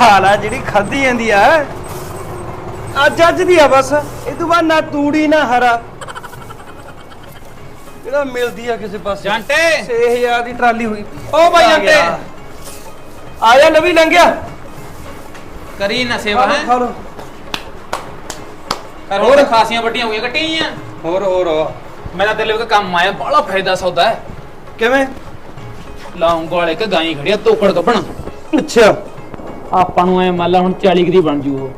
ਖਾ ਲੈ ਜਿਹੜੀ ਖਾਧੀ ਜਾਂਦੀ ਆ। ਅੱਜ ਅੱਜ ਦੀ ਆ ਬਸ। ਇਹ ਤੋਂ ਬਾਅਦ ਨਾ ਤੂੜੀ ਨਾ ਹਰਾ। ਜਿਹੜਾ ਮਿਲਦੀ ਆ ਕਿਸੇ ਪਾਸੇ। ਜਾਂਟੇ! 6000 ਦੀ ਟਰਾਲੀ ਹੋਈ। ਓ ਬਾਈ ਆ ਜਾਂਟੇ। ਆ ਜਾ ਨਵੀਂ ਲੰਘਿਆ। ਕਰੀ ਨਾ ਸੇਵਾ ਹੈ? ਖਾ ਲੋ ਕਰ ਹੋਰ? ਖਾਸੀਆਂ ਵੱਡੀਆਂ ਹੋਈਆਂ ਕੱਟੀਆਂ ਹੋਰ ਹੋਰ ਮੈਂ ਤਾਂ ਤੇਰੇ ਲਈ ਕੰਮ ਆਇਆ ਬੜਾ ਫਾਇਦਾ ਸੌਦਾ। ਹੈ ਕਿਵੇਂ? ਲਾਉਂਗ ਵਾਲੇ ਕ ਗਾਈ ਖੜਿਆ ਤੋਕੜ ਕੱਪਣ ਅੱਛਾ। ਆਪਾਂ ਨੂੰ ਐ ਮੰਨ ਲਾ ਹੁਣ 40 ਕੁ ਦੀ ਬਣ ਜੂ ਉਹ।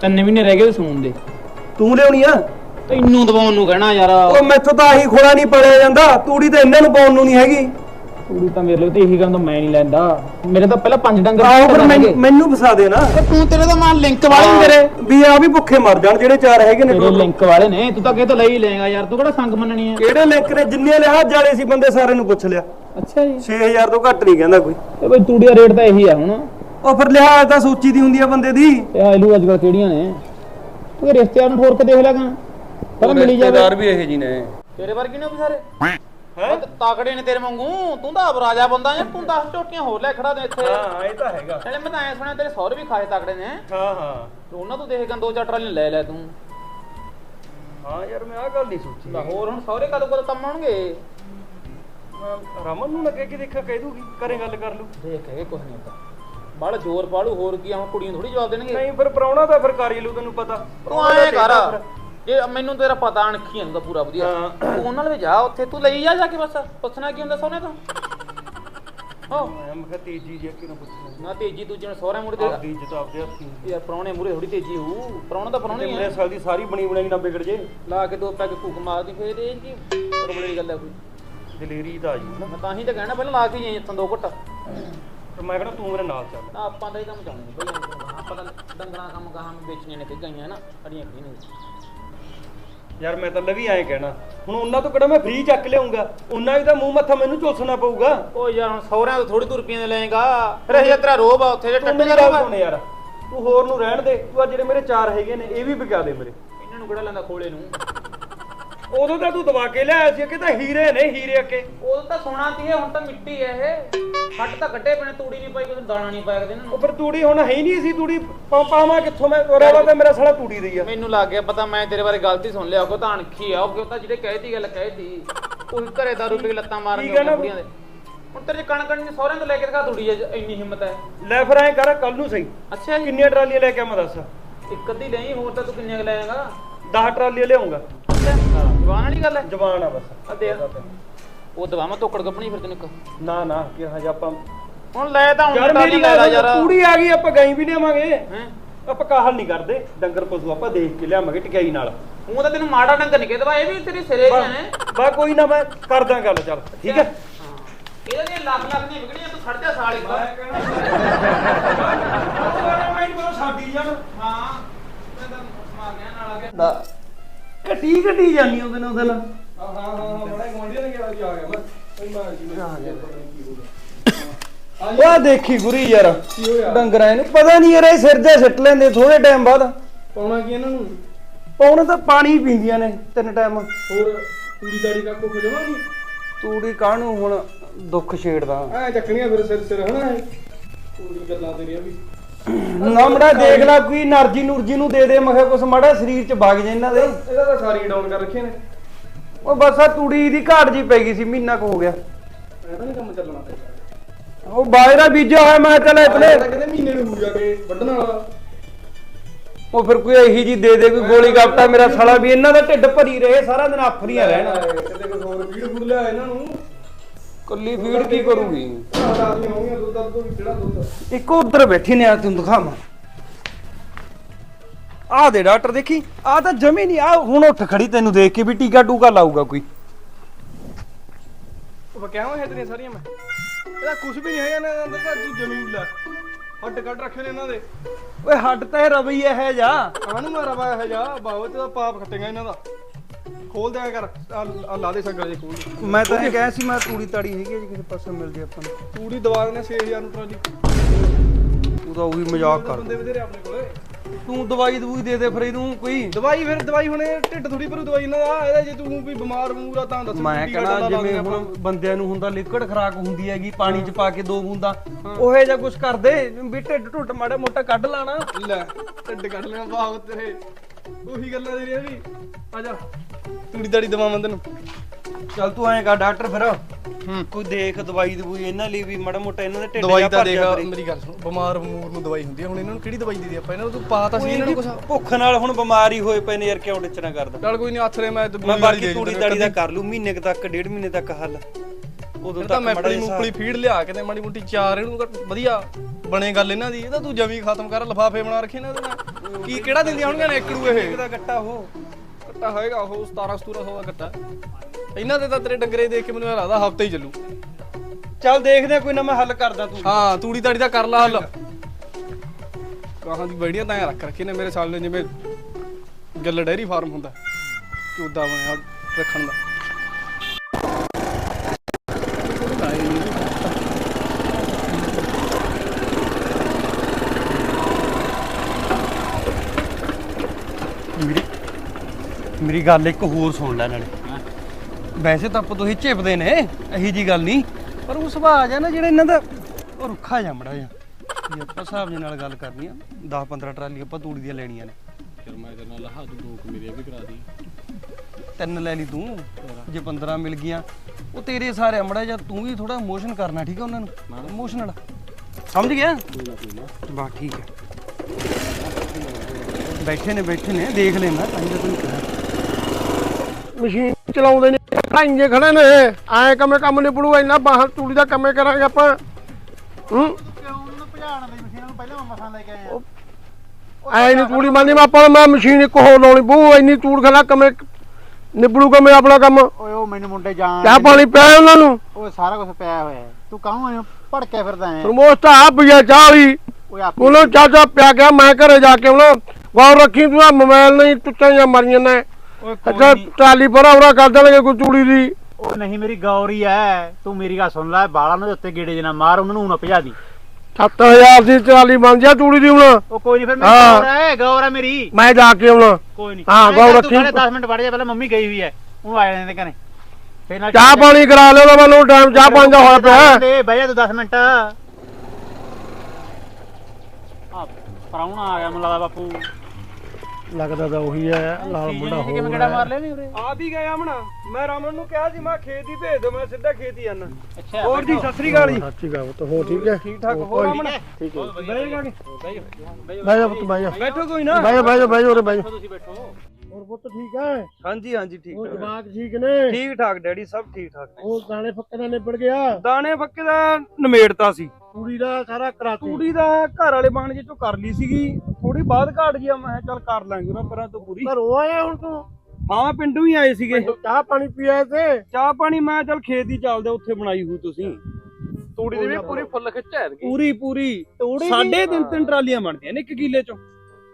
ਤਿੰਨ ਮਹੀਨੇ ਰਹਿ ਗਏ ਸੂਣ ਦੇ। ਤੂੰ ਲਿਆਉਣੀ ਆ? ਤੈਨੂੰ ਦਵਾਉਣ ਨੂੰ ਕਹਿਣਾ ਯਾਰ। ਉਹ ਮੈਥੋਂ ਤਾਂ ਆਹੀ ਖੋਲਾ ਨਹੀਂ ਪੜਿਆ ਜਾਂਦਾ। ਤੂੜੀ ਤਾਂ ਇਹਨਾਂ ਨੂੰ ਪਾਉਣ ਨੂੰ ਨਹੀਂ ਹੈਗੀ। ਤੂੜੀ ਤਾਂ ਮੇਰੇ ਲਈ ਤੇ ਇਹੀ ਕੰਮ ਤਾਂ ਮੈਂ ਨਹੀਂ ਲੈਂਦਾ। ਮੇਰੇ ਤਾਂ ਪਹਿਲਾਂ ਪੰਜ ਡੰਗਰ ਆਹੋ ਫਿਰ। ਮੈਨੂੰ- ਮੈਨੂੰ ਫਸਾ ਦੇ ਨਾ ਤੇ ਤੂੰ ਤੇਰੇ ਤਾਂ ਮਾਂ ਲਿੰਕ ਵਾਲੇ ਨੇ ਤੇਰੇ। ਵੀ ਆ ਵੀ ਭੁੱਖੇ ਮਰ ਜਾਣ ਜਿਹੜੇ ਚਾਰ ਹੈਗੇ ਨੇ ਤੇਰੇ ਲਿੰਕ ਵਾਲੇ ਨੇ ਤੂੰ ਤਾਂ ਕਿਹ ਤੋਂ ਲਈ ਲਏਗਾ ਯਾਰ। ਤੂੰ ਕਿਹੜਾ ਸੰਗ ਮੰਨਣੀ ਹੈ ਕਿਹੜੇ ਲਿੰਕ ਨੇ? ਜਿੰਨੇ ਲਿਹਾਜ਼ ਵਾਲੇ ਸੀ ਬੰਦੇ ਸਾਰੇ ਨੂੰ ਪੁੱਛ ਲਿਆ। ਅੱਛਾ ਜੀ। 6000 ਤੋਂ ਘੱਟ ਨਹੀਂ ਕਹਿੰਦਾ ਕੋਈ। ਤੇ ਬਈ ਤੂੜੀ ਦਾ ਰੇਟ ਤਾਂ ਇਹੀ ਆ ਹੁਣ। ਉਹ ਫਿਰ ਲਿਹਾਜ਼ ਤਾਂ ਸੋਚੀ ਦੀ ਹੁੰਦੀ ਆ ਬੰਦੇ ਦੀ। ਤੇ ਆਲੂ ਅੱਜ ਕੱਲ ਕਿਹੜੀਆਂ ਨੇ? ਤੂੰ ਰਿਸ਼ਤੇਦਾਰ ਨੂੰ ਠੋਰ ਕੇ ਦੇਖ ਲੈਗਾ ਪਰ ਮਿਲੀ ਜਾਵੇ। ਵੀ ਇਹੋ ਜੀ ਨੇ। ਤੇਰੇ ਵਰਗੇ ਨੇ ਉਹ ਵੀ ਸਾਰੇ? ਹੈ? ਤਾਕੜੇ ਨੇ ਤੇਰੇ ਵਾਂਗੂ। ਤੂੰ ਤਾਂ ਆਪ ਰਾਜਾ ਬੰਦਾ ਯਾਰ ਤੂੰ 10 ਝੋਟੀਆਂ ਹੋਰ ਲੈ ਖੜਾ ਦੇ ਇੱਥੇ। ਹਾਂ ਇਹ ਤਾਂ ਹੈਗਾ। ਨਾਲੇ ਮੈਂ ਤਾਂ ਐ ਸੁਣਿਆ ਤੇਰੇ ਸਹੁਰੇ ਵੀ ਖਾਏ ਤਾਕੜੇ ਨੇ। ਹਾਂ ਹਾਂ। ਤੇ ਉਹਨਾਂ ਤੋਂ ਦੇਖ ਕੇ ਦੋ ਚਾਰ ਟਰਾਲੀਆਂ ਲੈ ਲੈ ਤੂੰ। ਹਾਂ ਯਾਰ ਮੈਂ ਆ ਗੱਲ ਨਹੀਂ ਸੋਚੀ। ਤਾਂ ਹੋਰ ਹੁਣ ਸਹੁਰੇ ਕਦੋਂ ਕਦੋਂ ਕੰਮ ਆਉਣਗੇ? ਮੈਂ ਰਮਨ ਨੂੰ ਲੱਗੇ ਕਿ ਦੇਖਾ ਕਹਿ ਦੂਗੀ ਕਰੇ ਗੱਲ ਕਰ ਲੂ ਦੇਖ ਕੇ ਕੁਝ ਨਹੀਂ ਹੁੰਦਾ। ਬੜਾ ਜ਼ੋਰ ਪਾਲੂ ਹੋਰ ਕੀ ਆ ਹੁਣ ਕੁੜੀਆਂ ਥੋੜੀ ਜਵਾਬ ਦੇਣਗੇ। ਨਹੀਂ ਫਿਰ ਪ੍ਰਾਹੁਣਾ ਤਾਂ ਫਿਰ ਕਰ ਹੀ ਲੂ ਤੈਨੂੰ ਪਤਾ। ਤੂੰ ਆਏ ਕਰ ਜੇ ਮੈਨੂੰ ਤੇਰਾ ਪਤਾ ਅਣਖੀ ਜਾਂਦਾ ਪੂਰਾ ਵਧੀਆ। ਤੂੰ ਉਹਨਾਂ ਨਾਲ ਵੀ ਜਾ ਉੱਥੇ ਤੂੰ ਲਈ ਜਾ ਜਾ ਕੇ ਬਸ। ਪੁੱਛਣਾ ਕੀ ਹੁੰਦਾ ਸਹੁਰੇ ਤੋਂ? ਹੋ। ਮੈਂ ਕਿਹਾ ਤੇਜੀ ਜੇ ਕਿਹਨੂੰ ਪੁੱਛਣਾ? ਨਾ ਤੇਜੀ ਦੂਜੇ ਨੂੰ ਸਹੁਰੇ ਮੁੜ ਦੇ ਆਪਦੀ ਇੱਜ਼ਤ ਆਪਦੇ ਹੱਥੀ ਯਾਰ ਪ੍ਰਾਹੁਣੇ ਮੂਰੇ ਥੋੜੀ ਤੇਜੀ ਹੋਊ। ਪ੍ਰਾਹੁਣਾ ਤਾਂ ਪ੍ਰਾਹੁਣਾ ਹੀ ਮੇਰੇ ਹੈ ਸਾਲ ਦੀ ਸਾਰੀ ਬਣੀ ਬਣਾਈ ਨਾ ਵਿਗੜ ਜੇ। ਲਾ ਕੇ ਦੋ ਪੈਗ ਭੁੱਖ ਮਾਰਦੀ ਫੇਰ ਇਹ ਕੀ ਰਬੜੇ ਦੀ ਗੱਲ ਹੈ ਕੋਈ। ਦਲੇਰੀ ਤਾਂ ਆ ਜੂ ਨਾ। ਮੈਂ ਤਾਂ ਹੀ ਤਾਂ ਕਹਿਣਾ ਪਹਿਲਾਂ ਲਾ ਕੇ ਜਾਈ ਇੱਥੋਂ ਦੋ ਘੁੱਟ। ਤੇ ਮੈਂ ਕਹਿੰਦਾ ਤੂੰ ਮੇਰੇ ਨਾਲ ਚੱਲ। ਨਾ ਆਪਾਂ ਤਾਂ ਇਹ ਕੰਮ ਚਾਹੁੰਦੇ ਨਹੀਂ ਬਈ ਆਪਾਂ ਤਾਂ ਡੰਗਰਾਂ ਕੰਮ ਗਾਹਾਂ ਨੂੰ ਵੇਚਣੀਆਂ ਨੇ ਕਿ ਗਈਆਂ ਨਾ ਅੜੀਆਂ ਖੜੀ ਨੇ। ਯਾਰ ਮੈਂ ਤਾਂ ਲਵੀ ਐਂ ਕਹਿਣਾ ਹੁਣ ਉਹਨਾਂ ਤੋਂ ਕਿਹੜਾ ਮੈਂ ਫ੍ਰੀ ਚੱਕ ਲਿਆਉਂਗਾ? ਉਹਨਾਂ ਵੀ ਤਾਂ ਮੂੰਹ ਮੱਥਾ ਮੈਨੂੰ ਝੋਸਣਾ ਪਊਗਾ। ਓ ਯਾਰ ਹੁਣ ਸੌਰਿਆਂ ਤੋਂ ਥੋੜੀ ਤੁਰ ਪੀਆਂ ਦੇ ਲਏਗਾ। ਫਿਰ ਇਹ ਤੇਰਾ ਰੋਬ ਆ ਉੱਥੇ ਜੇ ਤੂੰ ਟੱਟੇ ਦਾ ਰੋਬ। ਯਾਰ ਤੂੰ ਹੋਰ ਨੂੰ ਰਹਿਣ ਦੇ ਤੂੰ ਆ ਜਿਹੜੇ ਮੇਰੇ ਚਾਰ ਹੈਗੇ ਨੇ ਇਹ ਵੀ ਵਿਕਾ ਦੇ ਮੇਰੇ। ਇਹਨਾਂ ਨੂੰ ਕਿਹੜਾ ਲੈਂਦਾ ਖੋਲੇ ਨੂੰ? ਉਦੋਂ ਤਾਂ ਤੂੰ ਦਵਾ ਕੇ ਲਿਆਇਆ ਸੀ ਕਿ ਤਾਂ ਹੀਰੇ ਨੇ ਹੀਰੇ ਅੱਕੇ ਉਦੋਂ ਤਾਂ ਸੋਨਾ ਸੀ ਇਹ ਹੁਣ ਤਾਂ ਮਿੱਟੀ ਹੈ ਇਹ। ਫੱਟ ਤਾਂ ਕੱਢੇ ਪਣੇ ਤੂੜੀ ਨਹੀਂ ਪਾਈ ਕੋਈ ਦਾਣਾ ਨਹੀਂ ਪਾਇਆ ਕਦੇ ਇਹਨਾਂ ਉਹ ਨੂੰ ਫਿਰ ਤੂੜੀ ਹੁਣ ਹੈ ਹੀ ਨਹੀਂ ਸੀ ਤੂੜੀ ਪਾ- ਪਾਵਾਂ ਕਿੱਥੋਂ ਮੈਂ? ਰੌਲਾ ਤਾਂ ਮੇਰਾ ਸਾਲਾ ਤੂੜੀ ਦੀ ਆ। ਮੈਨੂੰ ਲੱਗ ਗਿਆ ਪਤਾ ਮੈਂ ਤੇਰੇ ਬਾਰੇ ਗਲਤੀ ਸੁਣ ਲਿਆ ਉਹ ਤਾਂ ਅਣਖੀ ਆ ਉਹ ਕਿਉਂ ਤਾਂ ਜਿਹੜੇ ਕਹਿਤੀ ਗੱਲ ਕਹਿਤੀ ਉਹ ਘਰੇ ਦਾ ਰੁਪਏ ਲੱਤਾਂ ਮਾਰਨ ਠੀਕ ਨਾ? ਬੁੜੀਆਂ ਦੇ। ਹੁਣ ਤੇਰੇ ਕਣ ਕਣ ਨੇ ਸਹੁਰਿਆਂ ਤੋਂ ਲੈ ਕੇ ਦਿਖਾ ਤੂੜੀ ਇੰਨੀ ਹਿੰਮਤ ਹੈ। ਲੈ ਫਿਰ ਐਂ ਕਰ ਕੱਲ ਨੂੰ ਸਹੀ। ਅੱਛਾ ਜੀ। ਕਿੰਨੀਆਂ ਟਰਾਲੀਆਂ ਲੈ ਕੇ ਆਵਾਂ ਦੱਸ। ਇੱਕ ਅੱਧੀ ਲਈ ਹੋਰ ਤਾਂ ਤੂੰ ਕਿੰਨੀਆਂ ਕੁ ਲੈ ਆਏਗਾ? 10 ਟਰਾਲੀਆਂ ਲਿਆਉਂਗਾ। ਅੱਛਾ ਜਵਾਨ ਵਾਲੀ ਗੱਲ ਹੈ? ਜਵਾਨ ਆ ਬਸ। ਆ। ਦੇਖ ਉਹ ਦਵਾਵਾਂ ਤੋਕੜ ਕੱਪਣੀ ਫਿਰ ਤੈਨੂੰ ਇੱਕ। ਨਾ ਨਾ ਕਿ ਹਜੇ ਆਪਾਂ ਹੁਣ ਲੈ ਤਾਂ ਹੁਣ ਯਾਰ ਮੇਰੀ ਲੈ ਲਾ ਗੱਲ ਯਾਰ। ਤੂੜੀ ਆ ਗਈ ਆਪਾਂ ਗਾਈ ਵੀ ਲਿਆਵਾਂਗੇ। ਹੈਂ? ਆਪਾਂ ਕਾਹਲ ਨਹੀਂ ਕਰਦੇ। ਡੰਗਰ ਪਸ਼ੂ ਆਪਾਂ ਦੇਖ ਕੇ ਲਿਆਵਾਂਗੇ ਟਿਕਾਈ ਨਾਲ। ਉਹ ਤਾਂ ਤੈਨੂੰ ਮਾੜਾ ਡੰਗਰ ਨਹੀਂ ਕਹਿੰਦਾ ਇਹ ਵੀ ਤੇਰੀ ਸਿਰੇ ਨੇ। ਬਾ ਕੋਈ ਨਾ ਮੈਂ ਕਰਦਾ ਗੱਲ ਚੱਲ। ਠੀਕ ਹੈ? ਹਾਂ। ਇਹਦੇ ਦੀਆਂ ਲੱਖ ਲੱਖ ਦੀਆਂ ਵਿਕਣੀਆਂ ਤੂੰ ਖੜ ਜਾ ਸਾਲ ਇੱਕ ਸਾਡੀ ਹਾਂ। ਮੈਂ ਤਾਂ ਗਿਆ ਨਾਲ ਆ ਗਿਆ। ਘਟੀ ਘਟੀ ਜਾਨੀ ਉਹਦੇ ਨਾਲ ਉਹਦੇ ਨਾਲ। ਹਾਂ ਹਾਂ ਹਾਂ ਬੜਾ ਗਵਾਂਢੀਆਂ ਨੇ ਕਿਹਾ ਜੀ ਆ ਗਿਆ ਮੈਂ ਮੈਂ ਜੀ ਆ ਗਿਆ। ਉਹ ਦੇਖੀ ਗੁਰੀ ਯਾਰ ਡੰਗਰਾਂ ਨੂੰ ਪਤਾ ਨਹੀਂ ਯਾਰ ਇਹ ਸਿਰ ਜਾ ਸਿੱਟ ਲੈਂਦੇ ਥੋੜੇ ਟਾਈਮ ਬਾਅਦ। ਪਾਉਣਾ ਕੀ ਇਹਨਾਂ ਨੂੰ? ਪੌਣ ਤਾਂ ਪਾਣੀ ਪੀਂਦੀਆਂ ਨੇ ਤਿੰਨ ਟਾਈਮ ਹੋਰ ਪੂਰੀ ਦਾੜੀ ਕਾਕੋ ਖਜਵਾਂਗੀ ਤੂੜੀ ਕਾਹਨੂੰ ਹੁਣ ਦੁੱਖ ਛੇੜਦਾ? ਐ ਚੱਕਣੀਆਂ ਫਿਰ ਸਿਰ ਸਿਰ ਹਨਾ ਇਹ? ਪੂਰੀ ਗੱਲਾਂ ਤੇਰੀਆਂ ਵੀ। ਨਮੜਾ ਦੇਖ ਲੈ ਕੋਈ એનર્ਜੀ ਨੂਰਜੀ ਨੂੰ ਦੇ ਦੇ ਮੈਂ ਕਿਹਾ ਮੜਾ ਸਰੀਰ ਚ ਵਗ ਜੇ ਇਹਨਾਂ ਦੇ। ਇਹਦਾ ਤਾਂ ਸਾਰੀ ਡਾਊਨ ਕਰ ਰੱਖੇ ਨੇ। ਉਹ ਬਸ ਆ ਤੂੜੀ ਦੀ ਘਾਟ ਜੀ ਪੈ ਗਈ ਸੀ ਮਹੀਨਾ ਕੁ ਹੋ ਗਿਆ। ਉਹ ਬਾਜਰਾ ਬੀਜਿਆ ਹੋਇਆ ਮੈਂ ਕਿਹਾ ਇਤਨੇ ਮਹੀਨੇ ਨੂੰ ਹੋ ਜਾਗੇ ਵੱਢਣ ਵਾਲਾ। ਉਹ ਫਿਰ ਕੋਈ ਇਹੀ ਜੀ ਦੇ ਦੇ ਕੋਈ ਗੋਲੀ ਗੱਪਟਾ ਮੇਰਾ ਸਾਲਾ ਵੀ ਇਹਨਾਂ ਦਾ ਢਿੱਡ ਭਰੀ ਰਹੇ ਸਾਰਾ ਦਿਨ ਆਫਰੀਆਂ ਰਹਿਣਾ। ਕਿਤੇ ਕੋਈ ਹੋਰ ਵੀੜ ਫੁੱਲ ਲਿਆ ਇਹਨਾਂ ਨੂੰ। ਕੱਲੀ ਫੀਡ ਕੀ ਕਰੂਗੀ? ਆਦਮੀ ਹੋਣਗੀਆਂ ਦੁੱਧ ਦੱਧ ਤੋਂ ਵੀ ਕਿਹੜਾ ਦੁੱਧ ਇੱਕੋ ਉੱਧਰ ਬੈਠੀ ਨੇ ਆ ਤੈਨੂੰ ਦਿਖਾਵਾਂ। ਆ ਦੇ ਡਾਕਟਰ ਦੇਖੀ ਆ ਤਾਂ ਜਮੀ ਨਹੀਂ ਆ ਹੁਣ ਉੱਠ ਖੜੀ ਤੈਨੂੰ ਦੇਖ ਕੇ ਵੀ ਟੀਕਾ ਟੂਕਾ ਲਾਊਗਾ ਕੋਈ। ਉਹ ਕਿਹਾ ਹੋਇਆ ਤੇਰੀਆਂ ਸਾਰੀਆਂ ਮੈਂ? ਇਹਦਾ ਕੁਝ ਵੀ ਨਹੀਂ ਹੈਗਾ ਇਹਨਾਂ ਦੇ ਅੰਦਰ ਤਾਂ ਤੂੰ ਜ਼ਮੀਨ ਲੈ। ਹੱਡ ਕੱਢ ਰੱਖੇ ਨੇ ਇਹਨਾਂ ਦੇ। ਓਏ ਹੱਡ ਤਾਂ ਇਹ ਰਵਈਆ ਹੈ ਜਾ। ਕਾਹਨੂੰ ਮਾਰਾ ਵਾ ਇਹ ਜਾ ਬਾਹੋ ਤੇ ਤਾਂ ਪਾਪ ਖੱਟੇਗਾ ਇਹਨਾਂ ਦਾ। ਖੋਲ ਦਿਆ ਕਰ ਆਹ- ਆਹ ਲਾ ਦੇ ਸੰਗਲ ਜੇ ਖੋਲ ਦੇ। ਮੈਂ ਤਾਂ ਇਹ ਕਹਿਆ ਸੀ ਮੈਂ ਤੂੜੀ ਤਾੜੀ ਹੈਗੀ ਆ ਜੀ ਕਿਸੇ ਪਾਸੇ ਮਿਲ ਜੇ ਆਪਾਂ ਨੂੰ। ਤੂੜੀ ਦਵਾ ਦੇਣੇ 6000 ਨੂੰ ਟਰਾਲੀ ਤੂੰ ਤਾਂ ਉਹੀ ਮਜ਼ਾਕ ਬੰਦੇ ਬਥੇਰੇ ਆਪਣੇ ਕੋਲੇ। ਤੂੰ ਦਵਾਈ ਦਵੂਈ ਦੇ ਦੇ ਫਿਰ ਇਹਨੂੰ ਕੋਈ। ਦਵਾਈ ਫਿਰ ਦਵਾਈ ਹੁਣ ਇਹ ਢਿੱਡ ਥੋੜੀ ਭਰੂ ਦਵਾਈ ਇਹਨਾਂ ਦਾ ਇਹਦਾ ਜੇ ਤੂੰ ਵੀ ਬਿਮਾਰ ਬਮੂਰ ਆ ਤਾਂ ਦੱਸ ਮੈਂ ਲਾ ਲਾ ਜਿਵੇਂ ਦਿੰਦੇ ਹੁਣ ਬੰਦਿਆਂ ਨੂੰ ਹੁੰਦਾ ਲਿਕਵਿਡ ਖਰਾਕ ਹੁੰਦੀ ਹੈਗੀ ਪਾਣੀ 'ਚ ਪਾ ਕੇ ਦੋ ਬੂੰਦਾਂ ਉਹੇ ਜਿਹਾ ਕੁਝ ਕਰਦੇ ਵੀ ਢਿੱਡ ਢੁੱਟ ਮਾੜਾ ਮੋਟਾ ਕੱਢ ਲਾਣਾ। ਲੈ ਢਿੱਡ ਕੱਢ ਲਿਆ ਬਾਹ ਤੇਰੇ। ਉਹੀ ਗੱਲਾਂ ਤੇਰੀਆਂ ਵੀ ਆ ਜਾ। ਤੂੜੀ ਦਾੜੀ ਦਵਾਵਾਂ ਤੈਨੂੰ। ਚੱਲ ਤੂੰ ਐਂ ਕਰ ਡਾਕਟਰ ਫਿਰ। ਹੂੰ। ਕੋਈ ਦੇਖ ਦਵਾਈ ਦਵੂਈ ਇਹਨਾਂ ਲਈ ਵੀ ਮਾੜਾ ਮੋਟਾ ਇਹਨਾਂ ਦੇ ਢਿੱਡ ਦਵਾਈ ਤਾਂ ਦੇਖ। ਮੇਰੀ ਗੱਲ ਸੁਣ ਬਿਮਾਰ ਬਮੂਰ ਨੂੰ ਦਵਾਈ ਹੁੰਦੀ ਹੈ ਹੁਣ ਇਹਨਾਂ ਨੂੰ ਕਿਹੜੀ ਦਵਾਈ ਦੇ ਦੇ ਆਪਾਂ? ਇਹਨਾਂ ਨੂੰ ਤੂੰ ਪਾ ਤਾਂ ਸੀ ਇਹਨਾਂ ਨੂੰ ਕੁਛ ਭੁੱਖ ਨਾਲ ਹੁਣ ਬਿਮਾਰ ਹੋਏ ਪਏ ਨੇ ਯਾਰ ਕਿਉਂ ਟਿਚਣਾ ਕਰਦਾ? ਚੱਲ ਕੋਈ ਨਹੀਂ ਆਥਰੇ ਮੈਂ ਮੈਂ ਬਾਕੀ ਤੂੜੀ ਦਾੜੀ ਦਾ ਕਰ ਲੂ ਮਹੀਨੇ ਕੁ ਤੱਕ ਡੇਢ ਮਹੀਨੇ ਤੱਕ ਹੱਲ। ਉਦੋਂ ਤੱਕ ਮੈਂ ਜਿਹਾ ਮੂੰਗਫਲੀ ਫੀਡ ਲਿਆ ਕੇ ਤੇ ਮਾੜੀ ਮੋਟੀ ਚਾਰ ਇਹਨੂੰ ਵਧੀਆ ਬਣੇ ਗੱਲ ਇਹਨਾਂ ਦੀ। ਇਹ ਤਾਂ ਤੂੰ ਜਮੀ ਖਤਮ ਕਰ ਲਫਾਫੇ ਬਣਾ ਰੱਖੇ ਨੇ ਇਹਦੇ ਨਾਲ। ਕੀ ਕਿਹੜਾ ਦਿੰਦੀਆਂ ਹੋਣਗੀਆਂ ਨੇ ਏਕੜੂ ਇਹ? ਦਾ ਗੱਟਾ ਉਹ। ਕੱਟਾ ਹੋਏਗਾ ਉਹ 17 1700 ਦਾ ਕੱਟਾ ਇਹਨਾਂ ਦੇ ਤਾਂ ਤੇਰੇ ਡੰਗਰੇ ਦੇਖ ਕੇ ਮੈਨੂੰ ਲੱਗਦਾ ਹਫ਼ਤੇ ਹੀ ਚੱਲੂ। ਚੱਲ ਦੇਖਦੇ ਆ ਕੋਈ ਨਾ ਮੈਂ ਹੱਲ ਕਰਦਾ ਤੂੰ। ਹਾਂ ਤੂੜੀ ਤਾੜੀ ਦਾ ਕਰ ਲਾ ਹੱਲ। ਕਹਾਂ ਦੀ ਬੜੀਆਂ ਤਾਂ ਰੱਖ ਰੱਖੇ ਨੇ ਮੇਰੇ ਸਾਲ ਨੇ ਜਿਵੇਂ ਗੱਲ ਡੈਰੀ ਫਾਰਮ ਹੁੰਦਾ। ਚੋਦਾ ਬਣਿਆ ਰੱਖਣ ਦਾ ਮੇਰੀ ਮੇਰੀ ਗੱਲ ਇੱਕ ਹੋਰ ਸੁਣ ਲੈ ਨਾਲੇ। ਵੈਸੇ ਤਾਂ ਆਪਾਂ ਤੁਸੀਂ ਝਿਪਦੇ ਨੇ ਇਹੀ ਜੀ ਗੱਲ ਨਹੀਂ ਪਰ ਉਹ ਸੁਭਾਅ ਜਾ ਨਾ ਜਿਹੜਾ ਇਹਨਾਂ ਦਾ ਉਹ ਰੁੱਖਾ ਜੰਮੜਾ ਜਾ ਜੇ ਆਪਾਂ ਹਿਸਾਬ ਦੇ ਨਾਲ ਗੱਲ ਕਰਨੀ ਆ 10 15 ਟਰਾਲੀ ਆਪਾਂ ਤੂੜੀ ਦੀਆਂ ਲੈਣੀਆਂ ਨੇ। ਚਲ ਮੈਂ ਤੇਰੇ ਨਾਲ ਤੂੰ ਦੋ ਕੁ ਮੇਰੇ ਵੀ ਕਰਾ ਦੀ। ਤਿੰਨ ਲੈ ਲਈ ਤੂੰ ਜੇ 15 ਮਿਲ ਗਈਆਂ ਉਹ ਤੇਰੇ ਸਾਰੇ ਅਮੜਾ ਜਾਂ ਤੂੰ ਵੀ ਥੋੜਾ ਮੋਸ਼ਨ ਕਰਨਾ ਠੀਕ ਹੈ ਉਹਨਾਂ ਨੂੰ? ਇਮੋਸ਼ਨਲ ਸਮਝ ਗਿਆ? ਬਾ ਠੀਕ ਹੈ ਬੈਠੇ ਨੇ ਬੈਠੇ ਨੇ ਦੇਖ ਲੈਣਾ ਤਾਂ ਤਾਂ ਤੈਨੂੰ ਕਿਹਾ। ਮਸ਼ੀਨ ਚਲਾਉਂਦੇ ਨੇ ਇੰਜੇ ਖੜੇ ਨੇ ਐ ਕਮੇ ਕੰਮ ਨਹੀਂ ਪੜੂ ਇੰਨਾ ਬਾਹਰ ਤੂੜੀ ਦਾ ਕੰਮੇ ਕਰਾਂਗੇ ਆਪਾਂ। ਹੂੰ? ਐ ਨਹੀਂ ਤੂੜੀ ਮੰਨੀ ਮੈਂ ਆਪਾਂ ਨੂੰ ਮੈਂ ਮਸ਼ੀਨ ਇੱਕ ਹੋਰ ਲਾਉਣੀ ਬੂ ਇੰਨੀ ਤੂੜ ਖਲਾ ਕਮੇ ਨਿਬੜੂ ਕਮੇ ਆਪਣਾ ਕੰਮ। ਓਏ ਉਹ ਮੈਨੂੰ ਮੁੰਡੇ ਜਾਣ ਚਾਹ ਪਾਣੀ ਪਿਆ ਉਹਨਾਂ ਨੂੰ? ਉਹ ਸਾਰਾ ਕੁਝ ਪਿਆ ਹੋਇਆ। ਤੂੰ ਕਾਹਨੂੰ ਐਂ ਭੜਕੇ ਫਿਰਦਾ ਹੈ ਪ੍ਰਮੋਸਟ ਆ ਪਈਆ ਚਾਹ ਵੀ ਓਏ ਉਹਨਾਂ ਚਾਚਾ ਪਿਆ ਗਿਆ ਮੈਂ ਘਰੇ ਜਾ ਕੇ ਉਹਨਾਂ ਗੌਰ ਰੱਖੀ ਤੂੰ ਆਹ ਮੋਬਾਈਲ ਨਹੀਂ ਟੁੱਟਾਂ ਜਾਂ ਮਰੀਆਂ ਨੇ। ਓਏ ਅੱਛਾ ਟਰਾਲੀ ਭਰਾ ਉਰਾ ਕਰ ਦੇਣਗੇ ਕੋਈ ਤੂੜੀ ਦੀ। ਉਹ ਨਹੀਂ ਮੇਰੀ ਗੌਰੀ ਐ ਤੂੰ ਮੇਰੀ ਗੱਲ ਸੁਣ ਲੈ ਬਾਲਾਂ ਦੇ ਉੱਤੇ ਗੇੜੇ ਜਨਾ ਮਾਰ ਉਹਨਾਂ ਨੂੰ ਨਾ ਭਜਾ ਦੀ। 7000 ਦੀ ਟਰਾਲੀ ਬਣ ਜਾ ਤੂੜੀ ਦੀ ਹੁਣ। ਉਹ ਕੋਈ ਨਹੀਂ ਫਿਰ ਮੇਰੀ ਹਾਂ। ਗੌਰ ਐ ਗੌਰ ਐ ਮੇਰੀ। ਮੈਂ ਜਾ ਕੇ ਆਉਣਾ। ਕੋਈ ਨਹੀਂ ਹਾਂ, ਗੌਰ ਰੱਖੀ। 10 ਮਿੰਟ ਵੜ ਜਾ ਪਹਿਲਾਂ ਮੰਮੀ ਗਈ ਹੋਈ ਐ। ਉਹ ਆ ਜਾਂਦੇ ਘਰੇ। ਫੇਰ ਨਾਲ ਚਾਹ ਪਾਣੀ ਕਰਾ ਲਿਓ ਤਾਂ ਮੈਨੂੰ ਟਾਈਮ ਚਾਹ ਪਾਣੀ ਦਾ ਹੋਇਆ ਪਿਆ। ਦੇ ਬਹਿ ਜਾ ਤੂੰ 10 ਮਿੰਟ। ਆ ਪਰਾਉਣਾ ਆ ਗਿਆ ਮੈਨੂੰ ਲੱਗਦਾ ਬਾਪੂ। ਲੱਗਦਾ ਤਾਂ ਉਹੀ ਹੈ ਲਾਲ ਮੁੰਡਾ ਹੋ ਕਿਵੇਂ ਕਿਹੜਾ ਮਾਰ ਲਿਆ ਨਹੀਂ ਉਰੇ? ਆ ਵੀ ਗਿਆ ਆਮਣਾ ਮੈਂ ਰਾਮਨ ਨੂੰ ਕਿਹਾ ਸੀ ਮੈਂ ਖੇਤ ਹੀ ਭੇਜ ਦੋ ਮੈਂ ਸਿੱਧਾ ਖੇਤ ਹੀ ਜਾਣਾ ਅੱਛਾ। ਹੋਰ ਜੀ ਸਤਿ ਸ੍ਰੀ ਅਕਾਲ ਜੀ। ਸੱਚੀ ਗੱਲ ਤਾਂ ਹੋ ਠੀਕ ਹੈ? ਠੀਕ ਠਾਕ ਹੋਰ ਆਮਣਾ ਠੀਕ ਹੈ। ਬੈਠੇਗਾ ਕਿ। ਬਹਿ ਜਾ ਪੁੱਤ ਬਹਿ ਜਾ। ਬੈਠੋ ਕੋਈ ਨਾ। ਬਹਿ ਜਾ ਬਹਿ ਜਾ ਬਹਿ ਜਾ ਉਰੇ ਬਹਿ ਜਾ। ਤੁਸੀਂ ਬੈਠੋ। ਹੋਰ ਪੁੱਤ ਠੀਕ ਹੈ? ਹਾਂਜੀ ਹਾਂਜੀ ਠੀਕ ਠਾਕ। ਜਵਾਕ ਠੀਕ ਨੇ? ਠੀਕ ਠਾਕ ਡੈਡੀ ਸਭ ਠੀਕ ਠਾਕ ਨੇ। ਉਹ ਦਾਣੇ ਫੱਕੇ ਦਾ ਨਿਬੜ ਗਿਆ? ਦਾਣੇ ਫੱਕੇ ਦਾ ਨਮੇੜਤਾ ਸੀ। ਕੁੜੀ ਦਾ ਸਾਰਾ ਕਰਾਤੀ। ਤੂੜੀ ਦਾ ਘਰ ਵਾਲੇ ਬਾਣ ਜੀ ਚੋਂ ਕਰ ਲਈ ਸੀਗੀ। ਥੋੜੀ ਬਾਅਦ ਘਾਟ ਗਿਆ ਮੈਂ ਕਿਹਾ ਚੱਲ ਕਰ ਲਾਂਗੇ ਉਹਨਾਂ ਪਰਾਂ ਤੋਂ ਪੂਰੀ। ਘਰੋਂ ਆਇਆ ਹੁਣ ਤੂੰ। ਹਾਂ ਪਿੰਡੋਂ ਹੀ ਆਏ ਸੀਗੇ। ਚਾਹ ਪਾਣੀ ਪੀਆ ਤੇ ਚਾਹ ਪਾਣੀ ਮੈਂ ਚੱਲ ਖੇਤ ਹੀ ਚੱਲਦੇ ਉੱਥੇ ਬਣਾਈ ਹੋਊ ਤੁਸੀਂ। ਤੂੜੀ ਦੀ ਵੀ ਪੂਰੀ ਫੁੱਲ ਐਤਕੀ? ਪੂਰੀ ਪੂਰੀ। ਸਾਢੇ ਤਿੰਨ ਤਿੰਨ ਟਰਾਲੀਆਂ ਬਣਦੀਆਂ ਨੇ ਇੱਕ ਕਿੱਲੇ ਚੋਂ।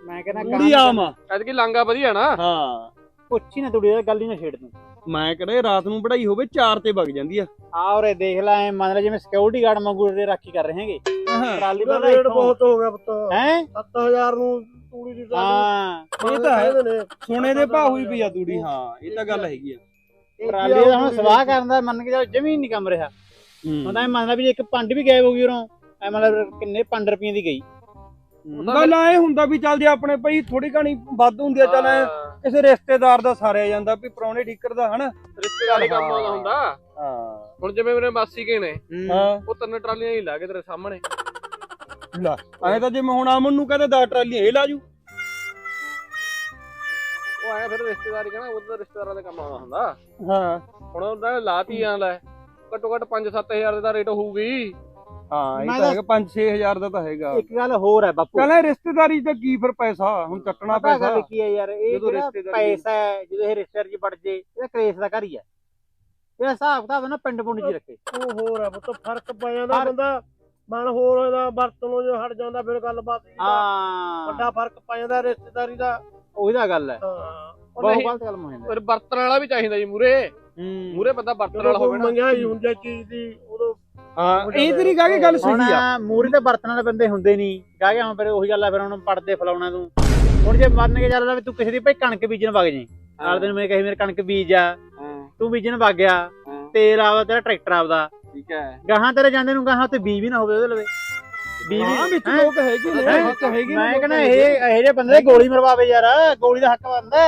ਮੈਂ ਕਹਿੰਦਾ ਤੂੜੀ ਆਮ ਆ। ਐਤਕੀ ਲਾਂਗਾ ਵਧੀਆ ਨਾ। ਹਾਂ। ਪੁੱਛੀ ਨਾ ਤੂੜੀ ਦਾ ਗੱਲ ਹੀ ਨਾ ਛੇੜ ਤੂੰ। ਮੈਂ ਕਹਿੰਦਾ ਰਾਤ ਨੂੰ ਪੜਾਈ ਹੋਵੇ 4 ਤੇ ਵਗ ਜਾਂਦੀ ਆ। ਆ ਉਰੇ ਦੇਖ ਲੈ ਐਂ ਮੰਨ ਲੈ ਜਿਵੇਂ ਸਿਕਿਉਰਿਟੀ ਗਾਰਡ ਵਾਂਗੂ ਦੇ ਰਾਖੀ ਕਰ ਰਹੇ ਹੈਗੇ। ਟਰਾਲੀ ਪਰ ਰੇਟ ਬਹੁਤ ਹੋ ਗਿਆ ਪੁੱਤ। ਹੈ? 7000 ਨੂੰ ਤੂੜੀ ਦੀ ਟਰਾਲੀ ਹਾਂ। ਇਹ ਤਾਂ ਹੈ। ਸੋਨੇ ਦੇ ਭਾਅ ਹੋਈ ਪਈ ਆ ਤੂੜੀ ਹਾਂ ਇਹ ਤਾਂ ਗੱਲ ਹੈਗੀ ਆ। ਟਰਾਲੀ ਦਾ ਹੁਣ ਸਵਾਹ ਕਰਨ ਦਾ ਮੰਨ ਕੇ ਚੱਲ ਜਮੀ ਨਹੀਂ ਕੰਮ ਰਿਹਾ। ਹੁਣ ਐਂ ਮੰਨ ਲੈ ਵੀ ਇੱਕ ਪੰਡ ਵੀ ਗਾਇਬ ਹੋ ਗਈ ਉਰੋਂ ਐ ਮਤਲਬ ਕਿੰਨੇ ਪੰਡ ਰੁਪਈਆਂ ਦੀ ਗਈ। ਗੱਲ ਐ ਹੁੰਦਾ ਵੀ ਚੱਲ ਜੇ ਆਪਣੇ ਭਈ ਥੋੜੀ ਘਣੀ ਵੱਧ ਹੁੰਦੀ ਆ ਚੱਲ ਐਂ ਕਿਸੇ ਰਿਸ਼ਤੇਦਾਰ ਦਾ ਸਾਰਿਆ ਜਾਂਦਾ ਵੀ ਪ੍ਰਾਹੁਣੇ ਠੀਕਰ ਦਾ ਹਨਾ? ਰਿਸ਼ਤੇਦਾਰੀ ਕੰਮ ਆਉਂਦਾ ਹੁੰਦਾ। ਹਾਂ। ਹੁਣ ਜਿਵੇਂ ਮੇਰੇ ਮਾਸੀ ਕੇ ਨੇ ਹਾਂ। ਉਹ ਤਿੰਨ ਟਰਾਲੀਆਂ ਹੀ ਲਾ ਕੇ ਤੇਰੇ ਸਾਹਮਣੇ। ਲੈ ਐ ਤਾਂ ਜਿਵੇਂ ਹੁਣ ਅਮਨ ਨੂੰ ਕਹਿੰਦੇ 10 ਟਰਾਲੀਆਂ ਇਹ ਲਾਜੂ ਉਹ ਆਇਆ ਫਿਰ ਰਿਸ਼ਤੇਦਾਰੀ ਕਹਿੰਦਾ ਉਹ ਤਾਂ ਰਿਸ਼ਤੇਦਾਰਾਂ ਦੇ ਕੰਮ ਆਉਂਦਾ ਹੁੰਦਾ। ਹਾਂ। ਹੁਣ ਉਹਦਾ ਲਾਤੀ ਆਂ ਲੈ ਘੱਟੋ ਘੱਟ 5-7000 ਦਾ ਰੇਟ ਹੋਊਗੀ। ਹਾਂ ਇਹ ਮੈਂ ਤਾਂ ਹੈਗਾ 5-6000 ਦਾ ਤਾਂ ਹੈਗਾ। ਇੱਕ ਗੱਲ ਹੋਰ ਹੈ ਬਾਪੂ। ਕਹਿੰਦਾ ਰਿਸ਼ਤੇਦਾਰੀ ਦਾ ਕੀ ਫਿਰ ਪੈਸਾ? ਹੁਣ ਚੱਕਣਾ ਪਤਾ ਪੈਸਾ। ਗੱਲ ਕੀ ਹੈ ਯਾਰ ਇਹ ਜਦੋਂ ਜਿਹੜਾ ਰਿਸ਼ਤੇਦਾਰੀ ਪੈਸਾ ਹੈ ਜਦੋਂ ਇਹ ਰਿਸ਼ਤੇਦਾਰ ਜੀ ਵੜ ਜੇ ਇਹਦਾ ਕਲੇਸ਼ ਦਾ ਘਰ ਹੀ ਹੈ। ਇਹ ਹਿਸਾਬ ਕਿਤਾਬ ਨਾ ਪਿੰਡ ਪੁੰਡ ਜੀ ਰੱਖੇ। ਉਹ ਹੋਰ ਆ ਪੁੱਤ ਫ਼ਰਕ ਪੈ ਜਾਂਦਾ ਫਰਕ- ਬੰਦਾ। ਮਨ ਹੋਰ ਇਹਦਾ ਵਰਤਨੋਂ ਜੋ ਹਟ ਜਾਂਦਾ ਫਿਰ ਗੱਲਬਾਤ ਦੀ ਦਾ ਹਾਂ। ਵੱਡਾ ਫ਼ਰਕ ਪੈ ਜਾਂਦਾ ਰਿਸ਼ਤੇਦਾਰੀ ਦਾ। ਉਹੀ ਤਾਂ ਗੱਲ ਹੈ। ਹਾਂ। ਉਹ ਬਹੁਤ ਨਹੀਂ ਗਲਤ ਗੱਲ ਮੋਹਿੰਦਾ ਫਿਰ ਵਰਤਣ ਵਾਲਾ ਵੀ ਚਾਹੀਦਾ ਜੀ ਮੂਰੇ ਹੂੰ। ਮੂਰੇ ਬੰਦਾ ਜਦੋਂ ਵਾਲਾ ਹੋਵੇ ਨਾ। ਮਹਿੰਗਾਈ ਹੁੰਦੀ ਆ ਚੀਜ਼ ਦੀ ਉਦੋਂ ਹਾਂ ਇਹ ਤੇਰੀ ਕਹਾਂ ਗੱਲ ਹੁਣ ਸਹੀ ਆ। ਮੂਰੇ ਤੇ ਬਰਤਨ ਵਾਲੇ ਬੰਦੇ ਹੁੰਦੇ ਨਹੀਂ। ਕਹਾਂ ਹੁਣ ਫਿਰ ਉਹੀ ਗੱਲ ਹੈ ਫਿਰ ਹੁਣ ਪੜਦੇ ਫਲਾਉਣਾ ਤੂੰ। ਹੁਣ ਜੇ ਮੰਨ ਕੇ ਚੱਲਦਾ ਵੀ ਤੂੰ ਕਿਸੇ ਦੀ ਭਾਈ ਕਣਕ ਬੀਜਣ ਵਗ ਜਾਈਂ। ਨਾਲ ਦਿਨ ਮੈਂ ਕਹੀ ਮੇਰੇ ਕਣਕ ਬੀਜ ਆ। ਹਾਂ। ਤੂੰ ਬੀਜਣ ਵਗ ਗਿਆ। ਹਾਂ। ਤੇਲ ਆਵਾ ਤੇਰਾ ਟਰੈਕਟਰ ਆਪਦਾ ਠੀਕ ਹੈ। ਗਾਹਾਂ ਤੇਰੇ ਜਾਂਦੇ ਨੂੰ ਗਾਹਾਂ ਤੇ ਬੀ ਵੀ ਨਾ ਹੋਵੇ ਉਹਦੇ ਲਵੇ। ਬੀ ਹਾਂ ਵੀ ਵਿੱਚ ਹੈਂ? ਲੋਕ ਹੈਗੇ ਨੇ ਹੈਂ? ਵਿੱਚ ਹੈਗੇ ਨੇ ਮੈਂ ਕਹਿੰਦਾ। ਇਹ ਇਹ ਜਿਹੇ ਬੰਦੇ ਗੋਲੀ ਮਰਵਾਵੇ ਯਾਰ ਗੋਲੀ ਦਾ ਹੱਕ ਬੰਦਾ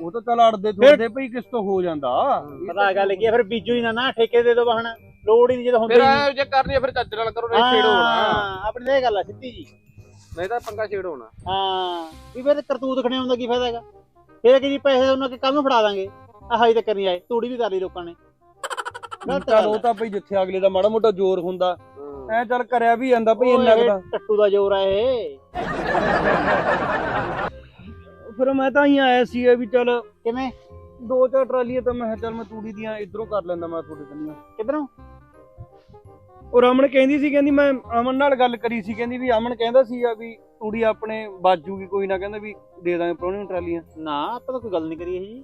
ਉਹ ਤਾਂ ਚੱਲ ਅੜਦੇ ਥੋੜਦੇ ਭਈ ਕਿਸ ਤੋਂ ਹੋ ਜਾਂਦਾ। ਪਤਾ ਗੱਲ ਕੀ ਆ, ਫਿਰ ਬੀਜੂ ਹੀ ਨਾ ਨਾ ਠੇਕੇ ਦੇ ਦੋ ਵਾਹਣ ਲੋੜ ਹੀ ਨਹੀਂ ਜਦੋਂ ਹੁੰਦੀ ਫਿਰ ਐਂ ਜੇ ਕਰਨੀ ਆ ਫਿਰ ਚੱਜ ਨਾਲ ਕਰੋ ਨਹੀਂ ਛੇੜੋ ਹੋਣਾ। ਹਾਂ ਆਪਣੀ ਤਾਂ ਇਹ ਗੱਲ ਆ ਸਿੱਧੀ ਜੀ। ਨਹੀਂ ਤਾਂ ਪੰਗਾ ਛੇੜੋ ਹੋਣਾ। ਹਾਂ ਵੀ ਫਿਰ ਕਰਤੂਤ ਖਣੇ ਹੁੰਦਾ ਕੀ ਫਾਇਦਾ ਹੈਗਾ? ਫਿਰ ਕੀ ਜੀ ਪੈਸੇ ਉਹਨਾਂ ਕੇ ਕੱਲ ਨੂੰ ਫੜਾ ਦਾਂਗੇ। ਆਹ ਹਜੇ ਤੱਕ ਨਹੀਂ ਆਏ ਤੂੜੀ ਵੀ ਕਰ ਲਈ ਲੋਕਾਂ ਨੇ। ਗਲਤ ਚੱਲ ਉਹ। ਤਾਂ ਭਈ ਜਿੱਥੇ ਅਗਲੇ ਦਾ ਮਾੜਾ ਮੋਟਾ ਜ਼ੋਰ ਹੁੰਦਾ। ਐ ਚੱਲ ਕਰਿਆ ਵੀ ਜਾਂਦਾ ਭਈ ਇੰਨਾ ਕੁ ਟੱਟੂ ਦਾ ਜ਼ੋਰ ਆ ਇਹ। ਫਿਰ ਮੈਂ ਤਾਂ ਹੀ ਆਇਆ ਸੀ ਵੀ ਚੱਲ ਕਿਵੇਂ? ਦੋ ਚਾਰ ਟਰਾਲੀਆਂ ਤਾਂ ਮੈਂ ਕਿਹਾ ਚੱਲ ਮੈਂ ਤੂੜੀ ਦੀਆਂ ਇਧਰੋਂ ਕਰ ਲੈਂਦਾ ਮੈਂ ਤੁਹਾਡੇ ਕੰਨੀਆਂ। ਕਿਧਰੋਂ? ਉਹ ਰਮਨ ਕਹਿੰਦੀ ਸੀ ਕਹਿੰਦੀ ਮੈਂ ਅਮਨ ਨਾਲ ਗੱਲ ਕਰੀ ਸੀ ਕਹਿੰਦੀ ਵੀ ਅਮਨ ਕਹਿੰਦਾ ਸੀ ਆ ਵੀ ਤੂੜੀ ਆਪਣੇ ਬਾਜੂਗੀ ਕੋਈ ਨਾ ਕਹਿੰਦਾ ਵੀ ਦੇ ਦਾਂਗੇ ਪ੍ਰਾਹੁਣੇ ਨੂੰ ਟਰਾਲੀਆਂ। ਨਾ ਆਪਾਂ ਤਾਂ ਕੋਈ ਗੱਲ ਨਹੀਂ ਕਰੀ ਇਹ ਜੀ।